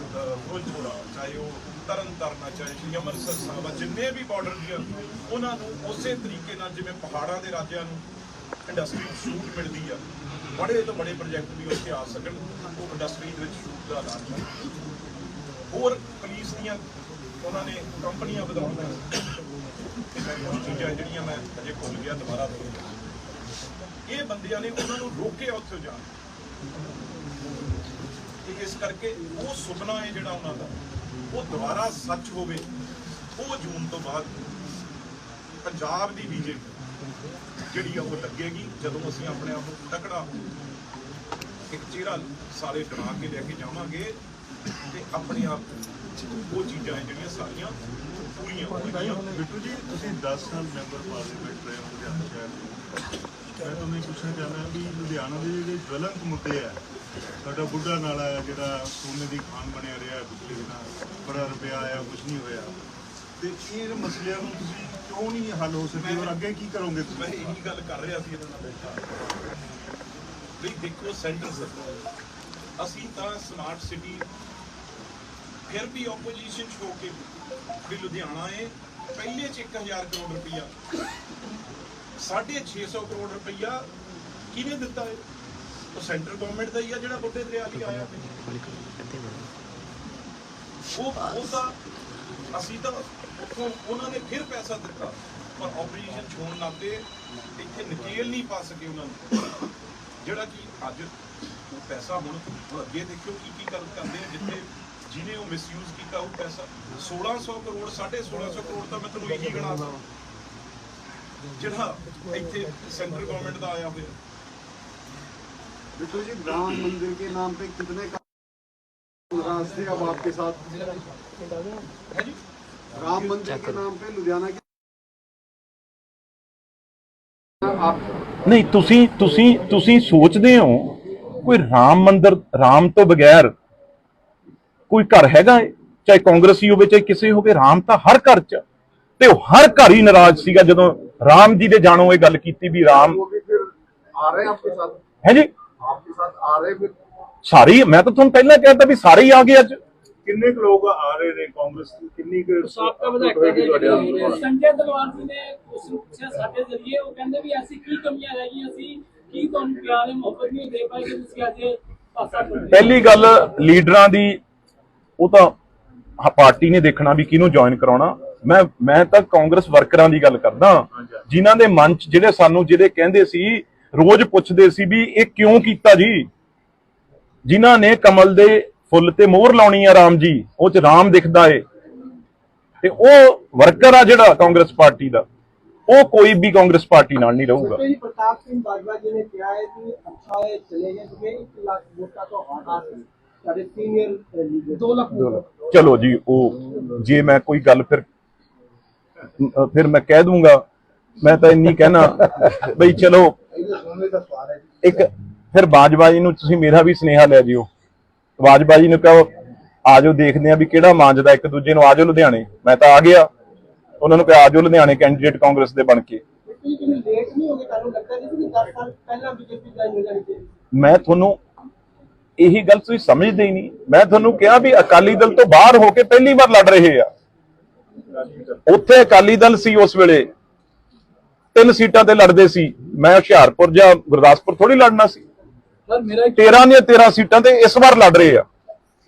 Speaker 3: ਅਹ, ਚਾਹੇ ਉਹ ਤਰਨ ਤਾਰਨ ਆ ਚਾਹੇ ਸ਼੍ਰੀ ਅੰਮ੍ਰਿਤਸਰ ਸਾਹਿਬ ਆ ਜਿੰਨੇ ਵੀ ਬਾਰਡਰ ਦੀਆਂ ਉਹਨਾਂ ਨੂੰ ਉਸੇ ਤਰੀਕੇ ਨਾਲ ਜਿਵੇਂ ਪਹਾੜਾਂ ਦੇ ਰਾਜਿਆਂ ਨੂੰ ਇੰਡਸਟਰੀ ਛੂਟ ਮਿਲਦੀ ਆ ਬੜੇ ਤੋਂ ਬੜੇ ਪ੍ਰੋਜੈਕਟ ਵੀ ਉੱਥੇ ਆ ਸਕਣ ਉਹ ਇੰਡਸਟਰੀ ਦੇ ਵਿੱਚ ਛੂਟ ਦਾ ਲਾਂਚ ਹੋਰ ਪੁਲਿਸ ਦੀਆਂ ਉਹਨਾਂ ਨੇ ਕੰਪਨੀਆਂ ਵਧਾਉਣੀਆਂ ਇਹ ਕੁਝ ਚੀਜ਼ਾਂ ਜਿਹੜੀਆਂ ਮੈਂ ਅਜੇ ਭੁੱਲ ਗਿਆ ਦੁਬਾਰਾ ਇਹ ਬੰਦਿਆਂ ਨੇ ਉਹਨਾਂ ਨੂੰ ਰੋਕਿਆ ਉੱਥੇ ਜਾਣ। ਤੇ ਇਸ ਕਰਕੇ ਉਹ ਸੁਪਨਾ ਹੈ ਜਿਹੜਾ ਉਹਨਾਂ ਦਾ, ਉਹ ਦੁਬਾਰਾ ਸੱਚ ਹੋਵੇ, ਉਹ ਜੂਨ ਤੋਂ ਬਾਅਦ ਪੰਜਾਬ ਦੀ ਬੀਜੇਪੀ ਜਿਹੜੀ ਆ ਉਹ ਲੱਗੇਗੀ, ਜਦੋਂ ਅਸੀਂ ਆਪਣੇ ਆਪ ਨੂੰ ਤਕੜਾ ਇੱਕ ਚਿਹਰਾ ਸਾਰੇ ਬਣਾ ਕੇ ਲੈ ਕੇ ਜਾਵਾਂਗੇ ਤੇ ਆਪਣੇ ਆਪ ਉਹ ਚੀਜ਼ਾਂ ਹੈ ਜਿਹੜੀਆਂ ਸਾਰੀਆਂ ਪੂਰੀਆਂ ਹੋਣਗੀਆਂ
Speaker 5: ਬਿੱਟੂ ਜੀ, ਤੁਸੀਂ 10 ਸਾਲ ਮੈਂਬਰ ਪਾਰਲੀਮੈਂਟ ਰਹੇ ਹੋ, ਲੁਧਿਆਣਾ ਸ਼ਹਿਰ ਦੇ ਮੈਂ ਤੁਹਾਨੂੰ ਪੁੱਛਣਾ ਚਾਹੁੰਦਾ ਵੀ ਲੁਧਿਆਣਾ ਦੇ ਜਿਹੜੇ ਜਵਲੰਤ ਮੁੱਦੇ ਆ ਸਾਡਾ ਬੁੱਢਾ ਨਾਲਾ ਹੈ, ਜਿਹੜਾ ਸੋਨੇ ਦੀ ਖਾਨ ਬਣਿਆ ਰਿਹਾ ਪਿਛਲੇ ਦਿਨਾਂ। ਬੜਾ ਰੁਪਇਆ ਆਇਆ ਕੁਝ ਨਹੀਂ ਹੋਇਆ। ਤੇ ਇਹ ਮਸਲਿਆਂ ਨੂੰ ਤੁਸੀਂ ਕਿਉਂ ਨਹੀਂ ਹੱਲ ਹੋ ਸਕੇ ਔਰ ਅੱਗੇ ਕੀ ਕਰੋਗੇ
Speaker 3: ਮੈਂ ਇਹੀ ਗੱਲ ਕਰ ਰਿਹਾ ਸੀ ਇਹਨਾਂ ਨਾਲ। ਬੈਠਾ ਵੀ ਦੇਖੋ ਸੈਂਟਰ ਸਰ, ਅਸੀਂ ਤਾਂ ਸਮਾਰਟ ਸਿਟੀ ਫਿਰ ਵੀ ਆਪੋਜੀਸ਼ਨ ਹੋ ਕੇ ਵੀ ਲੁਧਿਆਣਾ ਹੈ ਪਹਿਲੇ ਚ 1000 ਕਰੋੜ ਰੁਪਈਆ। 650 ਕਰੋੜ ਰੁਪਈਆ ਕਿਹਨੇ ਦਿੱਤਾ ਹੈ ਉਹ ਸੈਂਟਰ ਗਵਰਨਮੈਂਟ ਦਾ ਹੀ ਆ ਜਿਹੜਾ ਬੁੱਢੇ ਦਰਿਆ ਲਈ ਆਇਆ ਉਹ ਉਹ ਅਸੀਂ ਤਾਂ ਉੱਥੋਂ ਉਹਨਾਂ ਨੇ ਫਿਰ ਪੈਸਾ ਦਿੱਤਾ। ਪਰ ਆਪਰੇਸ਼ਨ ਛੋਣ ਨਾਤੇ ਇੱਥੇ ਨਕੇਲ ਨਹੀਂ ਪਾ ਸਕੇ ਉਹਨਾਂ ਨੂੰ। ਜਿਹੜਾ ਕਿ ਅੱਜ ਉਹ ਪੈਸਾ ਹੁਣ ਅੱਗੇ ਦੇਖਿਓ ਕੀ ਕੀ ਕਰਦੇ ਆ, ਜਿੱਥੇ ਜਿਹਨੇ ਉਹ ਮਿਸਯੂਜ਼ ਕੀਤਾ ਉਹ ਪੈਸਾ। 1600 ਕਰੋੜ 1650 ਕਰੋੜ ਤਾਂ ਮੈਂ ਤੁਹਾਨੂੰ ਇਹੀ ਗਿਣਾ ਸਕਦਾ ਜਿਹੜਾ ਇੱਥੇ ਸੈਂਟਰ ਗਵਰਨਮੈਂਟ ਦਾ ਆਇਆ ਹੋਇਆ।
Speaker 6: बिट्टू जी राम मंदिर के नाम पे कितने का नाराज थे अब आपके साथ
Speaker 3: ਹੈ ਜੀ
Speaker 6: राम मंदिर के नाम पे लुधियाना के
Speaker 7: ਨਹੀਂ ਤੁਸੀਂ ਤੁਸੀਂ ਤੁਸੀਂ ਸੋਚਦੇ ਹੋ ਕੋਈ ਰਾਮ ਮੰਦਰ ਰਾਮ ਤੋਂ ਬਗੈਰ ਕੋਈ ਘਰ ਹੈਗਾ ਹੈ? ਚਾਹੇ ਕਾਂਗਰਸੀ ਹੋਵੇ ਚਾਹੇ ਕਿਸੇ ਹੋਵੇ ਰਾਮ ਤਾਂ ਹਰ ਘਰ 'ਚ ਤੇ ਉਹ ਹਰ ਘਰ ਹੀ ਨਾਰਾਜ਼ ਸੀਗਾ ਜਦੋਂ ਰਾਮ ਜੀ ਦੇ ਜਾਣੋ ਇਹ ਗੱਲ ਕੀਤੀ ਵੀ ਰਾਮ
Speaker 6: वो भी फिर आ रहे हैं आपके साथ
Speaker 7: ਹੈ ਜੀ
Speaker 6: आपके साथ आ रहे हैं फिर
Speaker 7: ਸਾਰੇ ਹੀ- ਮੈਂ ਤਾਂ ਤੁਹਾਨੂੰ ਪਹਿਲਾਂ ਕਹਿਤਾ ਵੀ ਸਾਰੇ ਹੀ ਆ ਗਏ ਅੱਜ
Speaker 5: ਕਿੰਨੇ ਕੁ ਲੋਕ ਆ ਰਹੇ ਨੇ ਕਾਂਗਰਸ ਦੀ ਕਿੰਨੀ ਕੁ
Speaker 8: ਸਾਬਕਾ ਵਿਧਾਇਕ
Speaker 5: ਹੋਏਗੀ ਤੁਹਾਡੇ
Speaker 8: ਨੇ
Speaker 5: ਆਸ-ਪਾਸ?
Speaker 8: ਸੰਜੇ ਦਲਵਾਰ ਜੀ ਨੇ ਉਸ ਨੂੰ ਪੁੱਛਿਆ ਸਾਡੇ ਜ਼ਰੀਏ ਉਹ ਕਹਿੰਦੇ ਵੀ ਐਸੀ ਕੀ ਕਮੀਆਂ ਰਹਿ ਗਈਆਂ ਸੀ ਕੀ ਤੁਹਾਨੂੰ ਪਿਆਰ ਹੈ ਮੁਹੱਬਤ ਨਹੀਂ ਦੇ ਪਾਏ ਕਿ ਤੁਸੀਂ ਅੱਜ ਪਾਸਾ ਕਰ
Speaker 7: ਪਹਿਲੀ ਗੱਲ ਲੀਡਰਾਂ ਦੀ ਉਹ ਤਾਂ ਹ- ਪਾਰਟੀ ਨੇ ਦੇਖਣਾ ਵੀ ਕਿਹਨੂੰ ਜੁਆਇਨ ਕਰਾਉਣਾ ਮੈਂ ਮੈਂ ਤਾਂ ਕਾਂਗਰਸ ਵਰਕਰਾਂ ਦੀ ਗੱਲ ਕਰਦਾ ਜਿਨ੍ਹਾਂ ਦੇ ਮਨ 'ਚ ਜਿਹੜੇ ਸਾਨੂੰ ਜਿਹੜੇ ਕਹਿੰਦੇ ਸੀ ਰੋਜ਼ ਪੁੱਛਦੇ ਸੀ ਵੀ ਇਹ ਕਿਉਂ ਕੀਤਾ ਜੀ? ਜਿਨ੍ਹਾਂ ਨੇ ਕਮਲ ਦੇ ਫੁੱਲ ਤੇ ਮੋਹਰ ਲਾਉਣੀ ਆ ਰਾਮ ਜੀ ਉਹ ਚ ਰਾਮ ਦਿਖਦਾ ਏ। ਤੇ ਉਹ ਵਰਕਰ ਆ ਜਿਹੜਾ ਕਾਂਗਰਸ ਪਾਰਟੀ ਦਾ ਉਹ ਕੋਈ ਵੀ ਕਾਂਗਰਸ ਪਾਰਟੀ ਨਾਲ ਨਹੀਂ ਰਹੂਗਾ। ਚਲੋ ਜੀ ਉਹ ਜੇ ਮੈਂ ਕੋਈ ਗੱਲ ਫਿਰ ਫਿਰ ਮੈਂ ਕਹਿ ਦੂੰਗਾ। ਮੈਂ ਤਾਂ ਇੰਨੀ ਕਹਿਣਾ ਬਈ ਚਲੋ ਇੱਕ ਫਿਰ ਬਾਜਵਾ ਨੂੰ ਤੁਸੀਂ ਮੇਰਾ ਵੀ ਸਨੇਹਾ ਲੈ ਜਿਓ। ਬਾਜਵਾ ਨੂੰ ਕਹੋ ਆਜੋ ਦੇਖਦੇ ਆ ਵੀ ਕਿਹੜਾ ਮਾਂਜਦਾ ਇੱਕ ਦੂਜੇ ਨੂੰ ਆਜੋ ਲੁਧਿਆਣੇ। ਮੈਂ ਤਾਂ ਆ ਗਿਆ। ਉਹਨਾਂ ਨੂੰ ਕਿਹਾ ਆਜੋ ਲੁਧਿਆਣੇ ਕੈਂਡੀਡੇਟ ਕਾਂਗਰਸ ਦੇ ਬਣ ਕੇ ਮੈਂ ਤੁਹਾਨੂੰ ਇਹੀ ਗੱਲ ਤੁਸੀਂ ਸਮਝਦੇ ਹੀ ਨਹੀਂ। ਮੈਂ ਤੁਹਾਨੂੰ ਕਿਹਾ ਵੀ ਅਕਾਲੀ ਦਲ ਤੋਂ ਬਾਹਰ ਹੋ ਕੇ ਪਹਿਲੀ ਵਾਰ ਲੜ ਰਹੇ ਆ। ਉੱਥੇ ਅਕਾਲੀ ਦਲ ਸੀ ਉਸ ਵੇਲੇ। ਤਿੰਨ ਸੀਟਾਂ ਤੇ ਲੜਦੇ ਸੀ। ਮੈਂ ਹੁਸ਼ਿਆਰਪੁਰ ਜਾਂ ਗੁਰਦਾਸਪੁਰ ਥੋੜੀ ਲੜਨਾ ਸੀ।
Speaker 8: ਸਰ ਮੇਰਾ ਇੱਕ
Speaker 7: 13 ਦੀਆਂ 13 ਸੀਟਾਂ ਤੇ ਇਸ ਵਾਰ ਲੜ ਰਹੇ ਆ।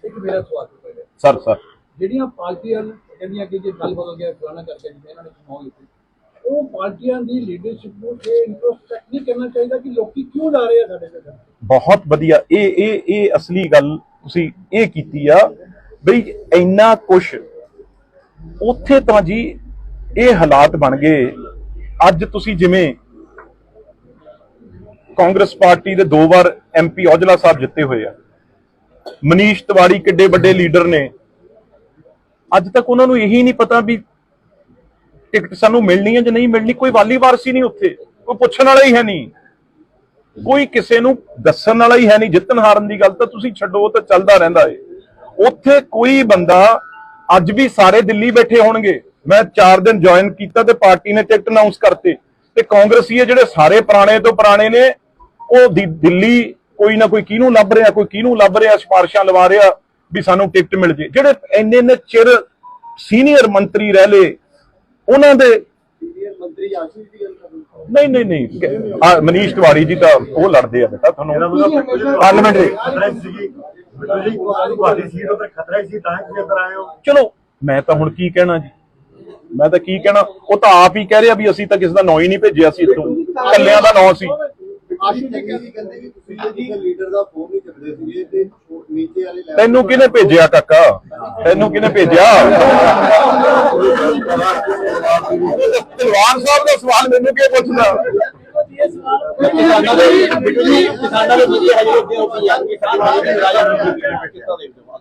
Speaker 8: ਇੱਕ ਮੇਰਾ ਸਵਾਲ ਹੈ।
Speaker 7: Sir sir.
Speaker 8: ਜਿਹੜੀਆਂ ਪਾਰਟੀਆਂ ਕਹਿੰਦੀਆਂ ਕਿ ਜੇ ਗੱਲ ਬਦਲ ਗਿਆ ਫਲਾਣਾ ਕਰਕੇ ਜਿਵੇਂ ਇਹਨਾਂ ਨੇ ਚੁਣਾਵ ਕੀਤੇ ਉਹ ਪਾਰਟੀਆਂ ਦੀ ਲੀਡਰਸ਼ਿਪ ਨੂੰ ਇਹ ਇੰਟਰੋਸਪੈਕਟ ਨਹੀਂ ਕਰਨਾ ਚਾਹੀਦਾ ਕਿ ਲੋਕੀ ਕਿਉਂ ਜਾ ਰਹੇ ਆ ਸਾਡੇ ਤੇ
Speaker 7: ਬਹੁਤ ਵਧੀਆ। ਇਹ ਇਹ ਇਹ ਅਸਲੀ ਗੱਲ ਤੁਸੀਂ ਇਹ ਕੀਤੀ ਆ ਬਈ ਇੰਨਾ ਕੁਛ ਉੱਥੇ ਤਾਂ ਜੀ ਇਹ ਹਾਲਾਤ ਬਣ ਗਏ। ਅੱਜ ਤੁਸੀਂ ਜਿਵੇਂ ਕਾਂਗਰਸ ਪਾਰਟੀ ਦੇ ਦੋ ਵਾਰ ਐਮਪੀ ਔਜਲਾ ਸਾਹਿਬ ਜਿੱਤੇ ਹੋਏ ਆ। ਮਨੀਸ਼ ਤਿਵਾੜੀ ਕਿੱਡੇ ਵੱਡੇ ਲੀਡਰ ਨੇ। ਅੱਜ ਤੱਕ ਉਹਨਾਂ ਨੂੰ ਇਹੀ ਨਹੀਂ ਪਤਾ ਵੀ ਟਿਕਟ ਸਾਨੂੰ ਮਿਲਣੀ ਹੈ ਜਾਂ ਨਹੀਂ ਮਿਲਣੀ। ਕੋਈ ਵਾਲੀ ਵਾਰਸ ਹੀ ਨਹੀਂ ਉੱਥੇ। ਕੋਈ ਪੁੱਛਣ ਵਾਲਾ ਹੀ ਹੈ ਨਹੀਂ। ਕੋਈ ਕਿਸੇ ਨੂੰ ਦੱਸਣ ਵਾਲਾ ਹੀ ਹੈ ਨਹੀਂ। ਜਿੱਤਣ ਹਾਰਨ ਦੀ ਗੱਲ ਤਾਂ ਤੁਸੀਂ ਛੱਡੋ ਤਾਂ ਚੱਲਦਾ ਰਹਿੰਦਾ ਏ। ਉੱਥੇ ਕੋਈ ਬੰਦਾ ਅੱਜ ਵੀ ਸਾਰੇ ਦਿੱਲੀ ਬੈਠੇ ਹੋਣਗੇ। ਮੈਂ 4 ਦਿਨ ਜੁਆਇਨ ਕੀਤਾ ਤੇ ਪਾਰਟੀ ਨੇ ਟਿਕਟ ਅਨਾਉਂਸ ਕਰਤੇ। ਤੇ ਕਾਂਗਰਸੀ ਇਹ ਜਿਹੜੇ ਸਾਰੇ ਪੁਰਾਣੇ ਤੋਂ ਪੁਰਾਣੇ ਨੇ ਉਹ ਦਿ- ਦਿੱਲੀ ਕੋਈ ਨਾ ਕੋਈ ਕਿਹਨੂੰ ਲੱਭ ਰਿਹਾ ਕੋਈ ਕਿਹਨੂੰ ਲੱਭ ਰਿਹਾ ਸਿਫਾਰਿਸ਼ਾਂ ਲਵਾ ਰਿਹਾ ਵੀ ਸਾਨੂੰ ਟਿਕਟ ਮਿਲ ਜੇ। ਜਿਹੜੇ ਇੰਨੇ ਇੰਨੇ ਚਿਰ ਸੀਨੀਅਰ ਮੰਤਰੀ ਰਹਿ ਲਏ ਉਹਨਾਂ ਦੇ
Speaker 6: ਸੀਨੀਅਰ ਮੰਤਰੀ ਆਸ਼ੀਸ਼ ਦੀ ਗੱਲ ਕਰ ਰਹੇ ਹੋ
Speaker 7: ਨਹੀਂ ਨਹੀਂ ਨਹੀਂ ਮਨੀਸ਼ ਤਿਵਾੜੀ ਜੀ ਤਾਂ ਉਹ ਲੜਦੇ ਆ ਬੇਟਾ ਤੁਹਾਨੂੰ। ਪਾਰਲੀਮੈਂਟਰੀ
Speaker 5: ਤੁਹਾਡੀ ਸੀਟ ਉੱਤੇ ਖਤਰਾ ਹੀ ਸੀ ਤਾਂ ਹੀ ਤੁਸੀਂ ਅੰਦਰ ਆਏ ਹੋ।
Speaker 7: ਚਲੋ ਮੈਂ ਤਾਂ ਹੁਣ ਕੀ ਕਹਿਣਾ ਜੀ? ਮੈਂ ਤਾਂ ਕੀ ਕਹਿਣਾ ਉਹ ਤਾਂ ਆਪ ਹੀ ਕਹਿ ਰਿਹਾ ਵੀ ਅਸੀਂ ਤਾਂ ਕਿਸੇ ਦਾ ਨਾਂ ਹੀ ਨਹੀਂ ਭੇਜਿਆ ਸੀ ਇੱਥੋਂ। ਕੱਲਿਆਂ ਦਾ ਨਾਂ ਸੀ।
Speaker 6: ਆਸ਼ੀਸ਼ ਜੀ ਕਹਿੰਦੇ ਕਿ ਤੁਸੀਂ ਜਿਹੜੇ ਲੀਡਰ ਦਾ ਫੋਨ ਨਹੀਂ ਚੱਕਦੇ ਸੀਗੇ ਤੇ ਨੀਚੇ ਵਾਲੇ ਲੈਵਲ
Speaker 7: ਤੈਨੂੰ ਕਿਹਨੇ ਭੇਜਿਆ ਕਾਕਾ? ਤੈਨੂੰ ਕਿਹਨੇ ਭੇਜਿਆ? ਤਲਵਾਰ ਸਾਹਿਬ ਦਾ ਸਵਾਲ ਮੈਨੂੰ ਕੀ ਪੁੱਛਦਾ?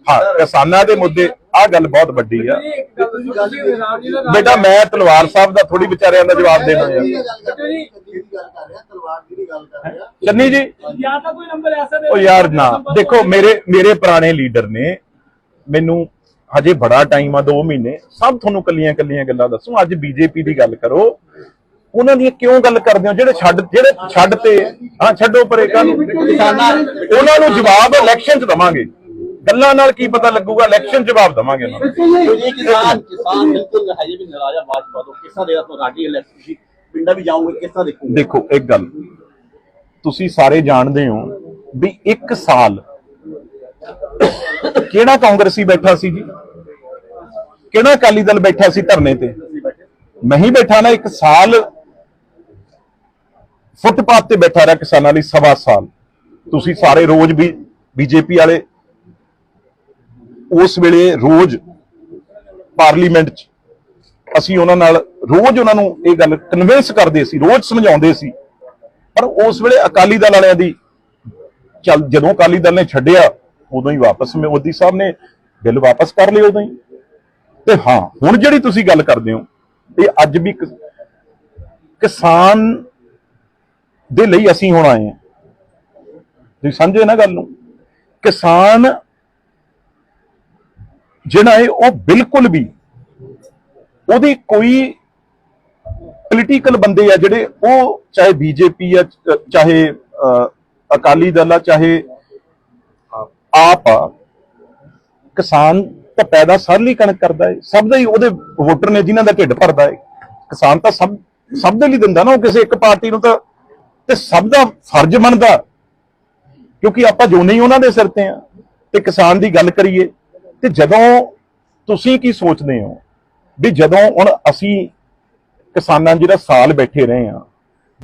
Speaker 7: ਹਾਂ, ਕਿਸਾਨਾਂ ਦੇ ਮੁੱਦੇ ਆ ਗੱਲ ਬਹੁਤ ਵੱਡੀ ਆ। ਬੇਟਾ, ਮੈਂ ਤਲਵਾਰ ਸਾਹਿਬ ਦਾ ਥੋੜੀ ਵਿਚਾਰਿਆਂ ਦਾ ਜਵਾਬ ਦੇਣਾ
Speaker 6: ਆ।
Speaker 7: ਚੰਨੀ ਜੀ? ਉਹ ਯਾਰ ਨਾ, ਦੇਖੋ, ਮੇਰੇ ਮੇਰੇ ਪੁਰਾਣੇ ਲੀਡਰ ਨੇ, ਮੈਨੂੰ ਹਜੇ ਬੜਾ ਟਾਈਮ ਆ 2 ਮਹੀਨੇ, ਸਭ ਤੁਹਾਨੂੰ ਕੱਲੀਆਂ ਕੱਲੀਆਂ ਗੱਲਾਂ ਦੱਸੂ। ਅੱਜ ਬੀਜੇਪੀ ਦੀ ਗੱਲ ਕਰੋ ਉਹਨਾਂ ਦੀ ਕਿਉਂ ਗੱਲ ਕਰਦੇ ਹੋ? ਜਿਹੜੇ ਛੱਡ ਜਿਹੜੇ ਛੱਡ ਤੇ ਹਾਂ ਛੱਡੋ ਪਰੇ ਕਾਨੂੰ ਉਹਨਾਂ ਨੂੰ ਜਵਾਬ ਇਲੈਕਸ਼ਨ 'ਚ ਦਵਾਂਗੇ। ਗੱਲਾਂ ਨਾਲ ਕੀ ਪਤਾ ਲੱਗੂਗਾ? ਇਲੈਕਸ਼ਨ ਜਵਾਬ ਦਵਾਂਗੇ ਉਹਨਾਂ
Speaker 9: ਕਿਸਾਨ ਕਿਸਾਨ ਬਿਲਕੁਲ ਹਜੇ ਵੀ ਨਾਰਾਜ਼ ਆ ਪਾ ਦੋ ਕਿਸਾ ਦੇ ਤੋਂ ਰਾਡੀ ਇਲੈਕਸ਼ਨ ਪਿੰਡਾਂ ਵੀ ਜਾਓਗੇ ਕਿਸਾ ਦੇਖੋਗੇ?
Speaker 7: ਦੇਖੋ ਇੱਕ ਗੱਲ। ਤੁਸੀਂ ਸਾਰੇ ਜਾਣਦੇ ਹੋ ਵੀ ਇੱਕ ਸਾਲ ਕਿਹੜਾ ਕਾਂਗਰਸੀ ਬੈਠਾ ਸੀ ਜੀ? ਕਿਹੜਾ ਅਕਾਲੀ ਦਲ ਬੈਠਾ ਸੀ ਧਰਨੇ ਤੇ? ਮੈਂ ਹੀ ਬੈਠਾ ਨਾ ਇੱਕ ਸਾਲ ਫੁੱਟਪਾਥ ਤੇ ਬੈਠਾ ਰਿਹਾ ਕਿਸਾਨਾਂ ਲਈ ਸਵਾ ਸਾਲ। ਤੁਸੀਂ ਸਾਰੇ ਰੋਜ਼ ਵੀ ਬੀਜੇਪੀ ਵਾਲੇ ਉਸ ਵੇਲੇ ਰੋਜ਼ ਪਾਰਲੀਮੈਂਟ 'ਚ ਅਸੀਂ ਉਹਨਾਂ ਨਾਲ ਰੋਜ਼ ਉਹਨਾਂ ਨੂੰ ਇਹ ਗੱਲ ਕਨਵਿੰਸ ਕਰਦੇ ਸੀ, ਰੋਜ਼ ਸਮਝਾਉਂਦੇ ਸੀ। ਪਰ ਉਸ ਵੇਲੇ ਅਕਾਲੀ ਦਲ ਵਾਲਿਆਂ ਦੀ ਚੱਲ ਜਦੋਂ ਅਕਾਲੀ ਦਲ ਨੇ ਛੱਡਿਆ, ਉਦੋਂ ਹੀ ਵਾਪਸ ਮੋਦੀ ਸਾਹਿਬ ਨੇ ਬਿੱਲ ਵਾਪਸ ਕਰ ਲਿਆ ਉਦੋਂ ਹੀ। ਤੇ ਹਾਂ, ਹੁਣ ਜਿਹੜੀ ਤੁਸੀਂ ਗੱਲ ਕਰਦੇ ਹੋ, ਇਹ ਅੱਜ ਵੀ ਕਿਸਾਨ ਦੇ ਲਈ ਅਸੀਂ ਹੁਣ ਆਏ ਹਾਂ। ਤੁਸੀਂ ਸਮਝੇ ਨਾ ਗੱਲ ਨੂੰ? ਕਿਸਾਨ ਜਿਹੜਾ ਹੈ, ਉਹ ਬਿਲਕੁਲ ਵੀ ਉਹਦੀ ਕੋਈ ਪੋਲੀਟੀਕਲ ਬੰਦੇ ਆ ਜਿਹੜੇ ਉਹ ਚਾਹੇ ਬੀਜੇਪੀ ਆ, ਚਾਹੇ ਅਕਾਲੀ ਦਲ ਆ, ਚਾਹੇ ਆਪ ਆ, ਕਿਸਾਨ ਤਾਂ ਪੈਦਾ ਸਾਰੀ ਕਣਕ ਕਰਦਾ ਹੈ। ਸਭ ਦਾ ਹੀ ਉਹਦੇ ਵੋਟਰ ਨੇ ਜਿਨ੍ਹਾਂ ਦਾ ਢਿੱਡ ਭਰਦਾ ਹੈ। ਕਿਸਾਨ ਤਾਂ ਸਭ ਸਭ ਦੇ ਲਈ ਦਿੰਦਾ ਨਾ, ਉਹ ਕਿਸੇ ਇੱਕ ਪਾਰਟੀ ਨੂੰ ਤਾਂ ਤੇ ਸਭ ਦਾ ਫਰਜ਼ ਬਣਦਾ। ਕਿਉਂਕਿ ਆਪਾਂ ਜੋ ਨਹੀਂ ਉਹਨਾਂ ਦੇ ਸਿਰ ਤੇ ਆ। ਤੇ ਕਿਸਾਨ ਦੀ ਗੱਲ ਕਰੀਏ, ਤੇ ਜਦੋਂ ਤੁਸੀਂ ਕੀ ਸੋਚਦੇ ਹੋ? ਵੀ ਜਦੋਂ ਹੁਣ ਅਸੀਂ ਕਿਸਾਨਾਂ ਜਿਹੜਾ ਸਾਲ ਬੈਠੇ ਰਹੇ ਆ,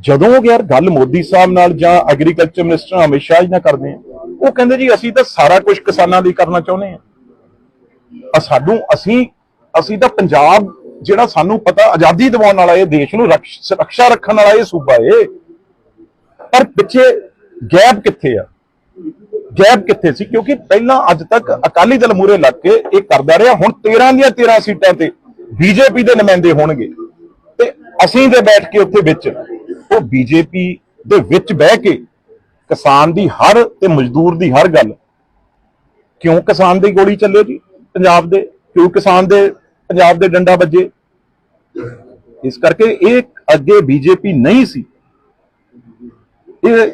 Speaker 7: ਜਦੋਂ ਯਾਰ ਗੱਲ ਮੋਦੀ ਸਾਹਿਬ ਨਾਲ ਜਾਂ ਐਗਰੀਕਲਚਰ ਮਿਨਿਸਟਰ ਅਮਿਤ ਸ਼ਾਹ ਜੀ ਨਾਲ ਕਰਦੇ ਆ, ਉਹ ਕਹਿੰਦੇ ਜੀ ਅਸੀਂ ਤਾਂ ਸਾਰਾ ਕੁਝ ਕਿਸਾਨਾਂ ਲਈ ਕਰਨਾ ਚਾਹੁੰਦੇ ਆ। ਆ ਸਾਨੂੰ ਅਸੀਂ ਅਸੀਂ ਤਾਂ ਪੰਜਾਬ ਜਿਹੜਾ ਸਾਨੂੰ ਪਤਾ ਆਜ਼ਾਦੀ ਦਿਵਾਉਣ ਵਾਲਾ ਇਹ ਦੇਸ਼ ਨੂੰ ਰਕਸ਼- ਰੱਖਿਆ ਰੱਖਣ ਵਾਲਾ ਇਹ ਸੂਬਾ ਏ। ਪਰ ਪਿੱਛੇ ਗੈਪ ਕਿੱਥੇ ਆ? ਗੈਪ ਕਿੱਥੇ ਸੀ? ਕਿਉਂਕਿ ਪਹਿਲਾਂ ਅੱਜ ਤੱਕ ਅਕਾਲੀ ਦਲ ਮੂਰੇ ਲੱਗ ਕੇ ਇਹ ਕਰਦਾ ਰਿਹਾ। ਹੁਣ 13 ਦੀਆਂ 13 ਸੀਟਾਂ ਤੇ ਬੀਜੇਪੀ ਦੇ ਨੁਮਾਇੰਦੇ ਹੋਣਗੇ। ਤੇ ਅਸੀਂ ਤੇ ਬੈਠ ਕੇ ਉੱਥੇ ਵਿੱਚ, ਉਹ ਬੀਜੇਪੀ ਦੇ ਵਿੱਚ ਬਹਿ ਕੇ ਕਿਸਾਨ ਦੀ ਹਰ ਤੇ ਮਜ਼ਦੂਰ ਦੀ ਹਰ ਗੱਲ, ਕਿਉਂ ਕਿਸਾਨ ਦੀ ਗੋਲੀ ਚੱਲੇ ਜੀ ਪੰਜਾਬ ਦੇ? ਕਿਉਂ ਕਿਸਾਨ ਦੇ ਪੰਜਾਬ ਦੇ ਡੰਡਾ ਵੱਜੇ? ਇਸ ਕਰਕੇ ਇਹ ਅੱਗੇ ਬੀਜੇਪੀ ਨਹੀਂ ਸੀ। ਇਹ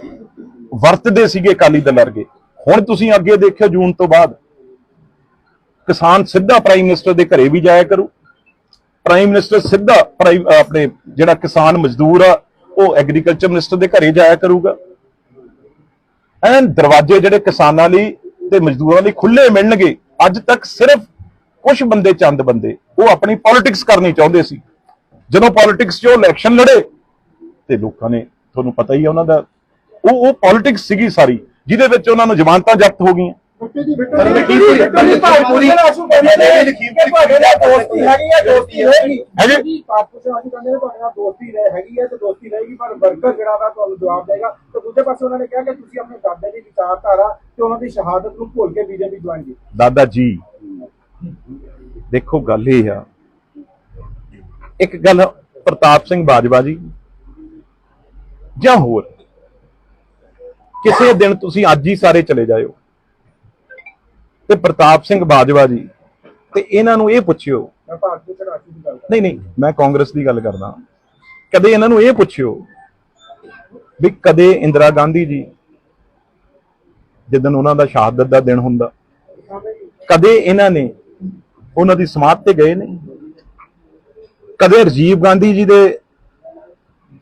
Speaker 7: ਵਰਤਦੇ ਸੀਗੇ ਅਕਾਲੀ ਦਲ ਵਰਗੇ। ਹੁਣ ਤੁਸੀਂ ਅੱਗੇ ਦੇਖਿਓ ਜੂਨ ਤੋਂ ਬਾਅਦ, ਕਿਸਾਨ ਸਿੱਧਾ ਪ੍ਰਾਈਮ ਮਿਨਿਸਟਰ ਦੇ ਘਰੇ ਵੀ ਜਾਇਆ ਕਰੂ। ਪ੍ਰਾਈਮ ਮਿਨਿਸਟਰ ਸਿੱਧਾ ਆਪਣੇ ਜਿਹੜਾ ਕਿਸਾਨ ਮਜ਼ਦੂਰ ਆ, ਉਹ ਐਗਰੀਕਲਚਰ ਮਿਨਿਸਟਰ ਦੇ ਘਰੇ ਜਾਇਆ ਕਰੂਗਾ। ਐਨ ਦਰਵਾਜ਼ੇ ਜਿਹੜੇ ਕਿਸਾਨਾਂ ਲਈ ਤੇ ਮਜ਼ਦੂਰਾਂ ਲਈ ਖੁੱਲੇ ਮਿਲਣਗੇ। ਅੱਜ ਤੱਕ ਸਿਰਫ ਕੁਝ ਬੰਦੇ ਚੰਦ ਬੰਦੇ, ਉਹ ਆਪਣੀ ਪੋਲਿਟਿਕਸ ਕਰਨੀ ਚਾਹੁੰਦੇ ਸੀ। ਜਦੋਂ ਪੋਲਿਟਿਕਸ 'ਚ ਉਹ ਇਲੈਕਸ਼ਨ ਲੜੇ, ਤੇ ਲੋਕਾਂ ਨੇ, ਤੁਹਾਨੂੰ ਪਤਾ ਹੀ ਹੈ ਉਹਨਾਂ ਦਾ ਉਹ ਉਹ ਪੋਲਿਟਿਕਸ ਸੀਗੀ ਸਾਰੀ ਜਿਹਦੇ ਵਿੱਚ ਉਹਨਾਂ ਨੂੰ ਜ਼ਮਾਨਤਾਂ ਜ਼ਬਤ ਹੋ ਗਈਆਂ।
Speaker 10: ਦਾਦਾ
Speaker 7: ਜੀ ਦੇਖੋ ਗੱਲ ਇਹ ਆ। ਇੱਕ ਗੱਲ ਪ੍ਰਤਾਪ ਸਿੰਘ ਬਾਜਵਾ ਜੀ ਜਾਂ ਹੋਰ? ਕਿਸੇ ਦਿਨ ਤੁਸੀਂ ਅੱਜ ਹੀ ਸਾਰੇ ਚਲੇ ਜਾਇਓ। ਤੇ ਪ੍ਰਤਾਪ ਸਿੰਘ ਬਾਜਵਾ ਜੀ ਤੇ ਇਹਨਾਂ ਨੂੰ ਇਹ ਪੁੱਛਿਓ। ਨਹੀਂ ਨਹੀਂ ਮੈਂ ਕਾਂਗਰਸ ਦੀ ਗੱਲ ਕਰਦਾ। ਕਦੇ ਇਹਨਾਂ ਨੂੰ ਇਹ ਪੁੱਛਿਓ ਵੀ ਕਦੇ ਇੰਦਰਾ ਗਾਂਧੀ ਜੀ ਜਦੋਂ ਉਹਨਾਂ ਦਾ ਸ਼ਹਾਦਤ ਦਾ ਦਿਨ ਹੁੰਦਾ ਕਦੇ ਇਹਨਾਂ ਨੇ ਉਹਨਾਂ ਦੀ ਸਮਾਧ ਤੇ ਗਏ ਨੇ ਕਦੇ ਰਾਜੀਵ ਗਾਂਧੀ ਜੀ ਦੇ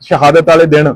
Speaker 7: ਸ਼ਹਾਦਤ ਵਾਲੇ ਦਿਨ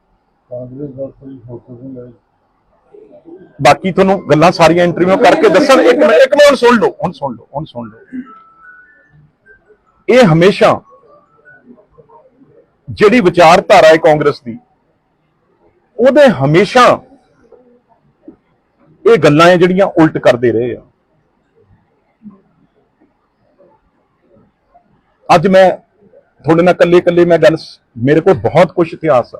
Speaker 7: ਬਾਕੀ ਤੁਹਾਨੂੰ ਗੱਲਾਂ ਸਾਰੀਆਂ ਇੰਟਰਵਿਊ ਕਰਕੇ ਦੱਸਣ ਇੱਕ ਮਿੰਟ ਇੱਕ ਮਿੰਟ ਹੁਣ ਸੁਣ ਲਓ, ਹੁਣ ਸੁਣ ਲਓ, ਹੁਣ ਸੁਣ ਲਓ। ਇਹ ਹਮੇਸ਼ਾ ਜਿਹੜੀ ਵਿਚਾਰਧਾਰਾ ਹੈ ਕਾਂਗਰਸ ਦੀ, ਉਹਦੇ ਹਮੇਸ਼ਾ ਇਹ ਗੱਲਾਂ ਹੈ ਜਿਹੜੀਆਂ ਉਲਟ ਕਰਦੇ ਰਹੇ ਆ। ਅੱਜ ਮੈਂ, ਤੁਹਾਡੇ ਨਾਲ ਇਕੱਲੇ ਇਕੱਲੇ ਮੈਂ ਗੱਲ ਮੇਰੇ ਕੋਲ ਬਹੁਤ ਕੁਝ ਇਤਿਹਾਸ ਆ।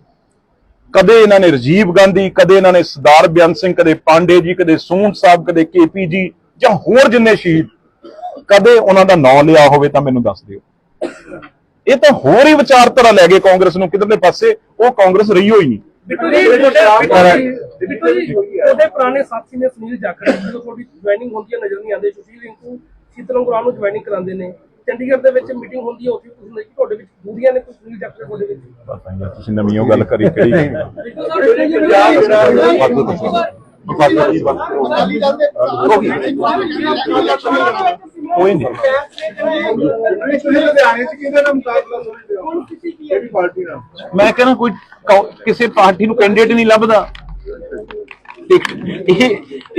Speaker 7: ਕਦੇ ਇਹਨਾਂ ਨੇ ਰਾਜੀਵ ਗਾਂਧੀ ਕਦੇ ਇਹਨਾਂ ਨੇ ਸਰਦਾਰ ਬਿਆਨ ਸਿੰਘ ਕਦੇ ਪਾਂਡੇ ਜੀ ਕਦੇ ਸੂੰਡ ਸਾਹਿਬ ਕਦੇ ਕੇਪੀ ਜੀ ਜਾਂ ਹੋਰ ਜਿੰਨੇ ਸ਼ਹੀਦ ਕਦੇ ਉਹਨਾਂ ਦਾ ਨਾਮ ਲਿਆ ਹੋਵੇ ਤਾਂ ਮੈਨੂੰ ਦੱਸ ਦਿਓ। ਇਹ ਤਾਂ ਹੋਰ ਹੀ ਵਿਚਾਰਧਾਰਾ ਲੈ ਗਏ ਕਾਂਗਰਸ ਨੂੰ ਕਿਧਰਲੇ ਪਾਸੇ ਉਹ ਕਾਂਗਰਸ ਰਹੀ ਹੋਈ ਨਹੀਂ।
Speaker 8: ਬਿੱਟੂ ਜੀ ਤੁਹਾਡੇ ਬਿੱਟੂ ਜੀ ਉਹਦੇ ਪੁਰਾਣੇ ਸਾਥੀ ਨੇ ਸੁਨੀਲ ਜਾਖੜ ਜਦੋਂ ਤੁਹਾਡੀ ਜੁਆਇਨਿੰਗ ਹੁੰਦੀ ਹੈ ਨਜ਼ਰ ਨਹੀਂ ਆਉਂਦੇ ਸੁਸ਼ੀਲ ਰਿੰਕੂ ਸ਼ੀਤਲਮ ਗੁਰਾਂ ਨੂੰ ਜੁਆਇਨਿੰਗ ਕਰਾਉਂਦੇ ਨੇ। ਚੰਡੀਗੜ੍ਹ ਦੇ ਵਿੱਚ ਮੀਟਿੰਗ ਹੁੰਦੀ ਹੈ ਉੱਥੇ ਤੁਸੀਂ ਨਹੀਂ ਤੁਹਾਡੇ ਵਿੱਚ ਦੂਰੀਆਂ ਨੇ ਕੋਈ ਸੁਨੀਲ ਜਾਖੜ ਤੁਹਾਡੇ ਵਿੱਚ।
Speaker 7: ਪਤਾ ਨਹੀਂ ਤੁਸੀਂ ਨਵੀਂ ਉਹ ਗੱਲ ਕਰੀ ਕਿਹੜੀ ਕੋਈ ਨਹੀਂ। ਮੈਂ ਕਹਿੰਦਾ ਕੋਈ ਕਿਸੇ ਪਾਰਟੀ ਨੂੰ ਕੈਂਡੀਡੇਟ ਨਹੀਂ ਲੱਭਦਾ। ਇਹ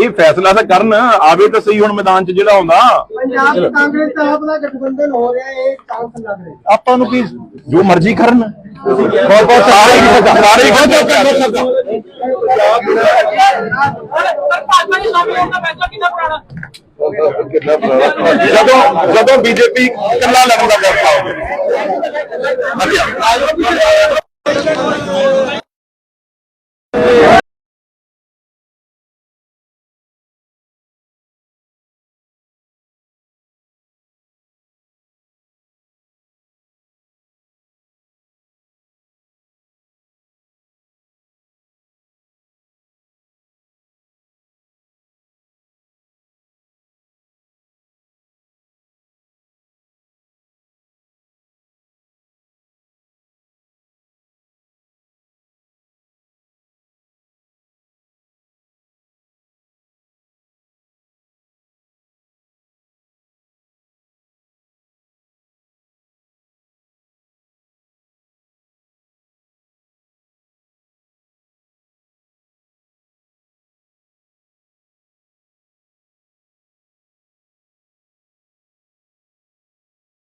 Speaker 7: ਇਹ ਫੈਸਲਾ ਤਾਂ ਕਰਨ ਆਵੇ ਤਾਂ ਸਹੀ ਹੁਣ ਮੈਦਾਨ 'ਚ ਜਿਹੜਾ ਆਉਂਦਾ।
Speaker 6: ਪੰਜਾਬ ਕਾਂਗਰਸ ਦਾ ਆਪਣਾ ਗਠਬੰਧਨ ਹੋ ਰਿਹਾ ਇਹ ਚਾਂਸ ਲੱਗ ਰਿਹਾ।
Speaker 7: ਆਪਾਂ ਨੂੰ ਕੀ ਜੋ ਮਰਜ਼ੀ ਕਰਨ। ਬਹੁਤ ਬਹੁਤ ਸਾਰੇ ਹੀ ਸਾਰੇ ਹੀ ਬਹੁਤ
Speaker 8: ਪਰ ਭਾਜਪਾ ਦੇ ਸ਼ਾਮਿਲ ਹੋਣ ਦਾ ਫੈਸਲਾ ਕਿੰਨਾ ਪੁਰਾਣਾ
Speaker 7: ਜਦੋਂ ਜਦੋਂ ਬੀਜੇਪੀ ਕੱਲਾ ਲੜਨ ਦਾ ਫੈਸਲਾ ਹੋਵੇ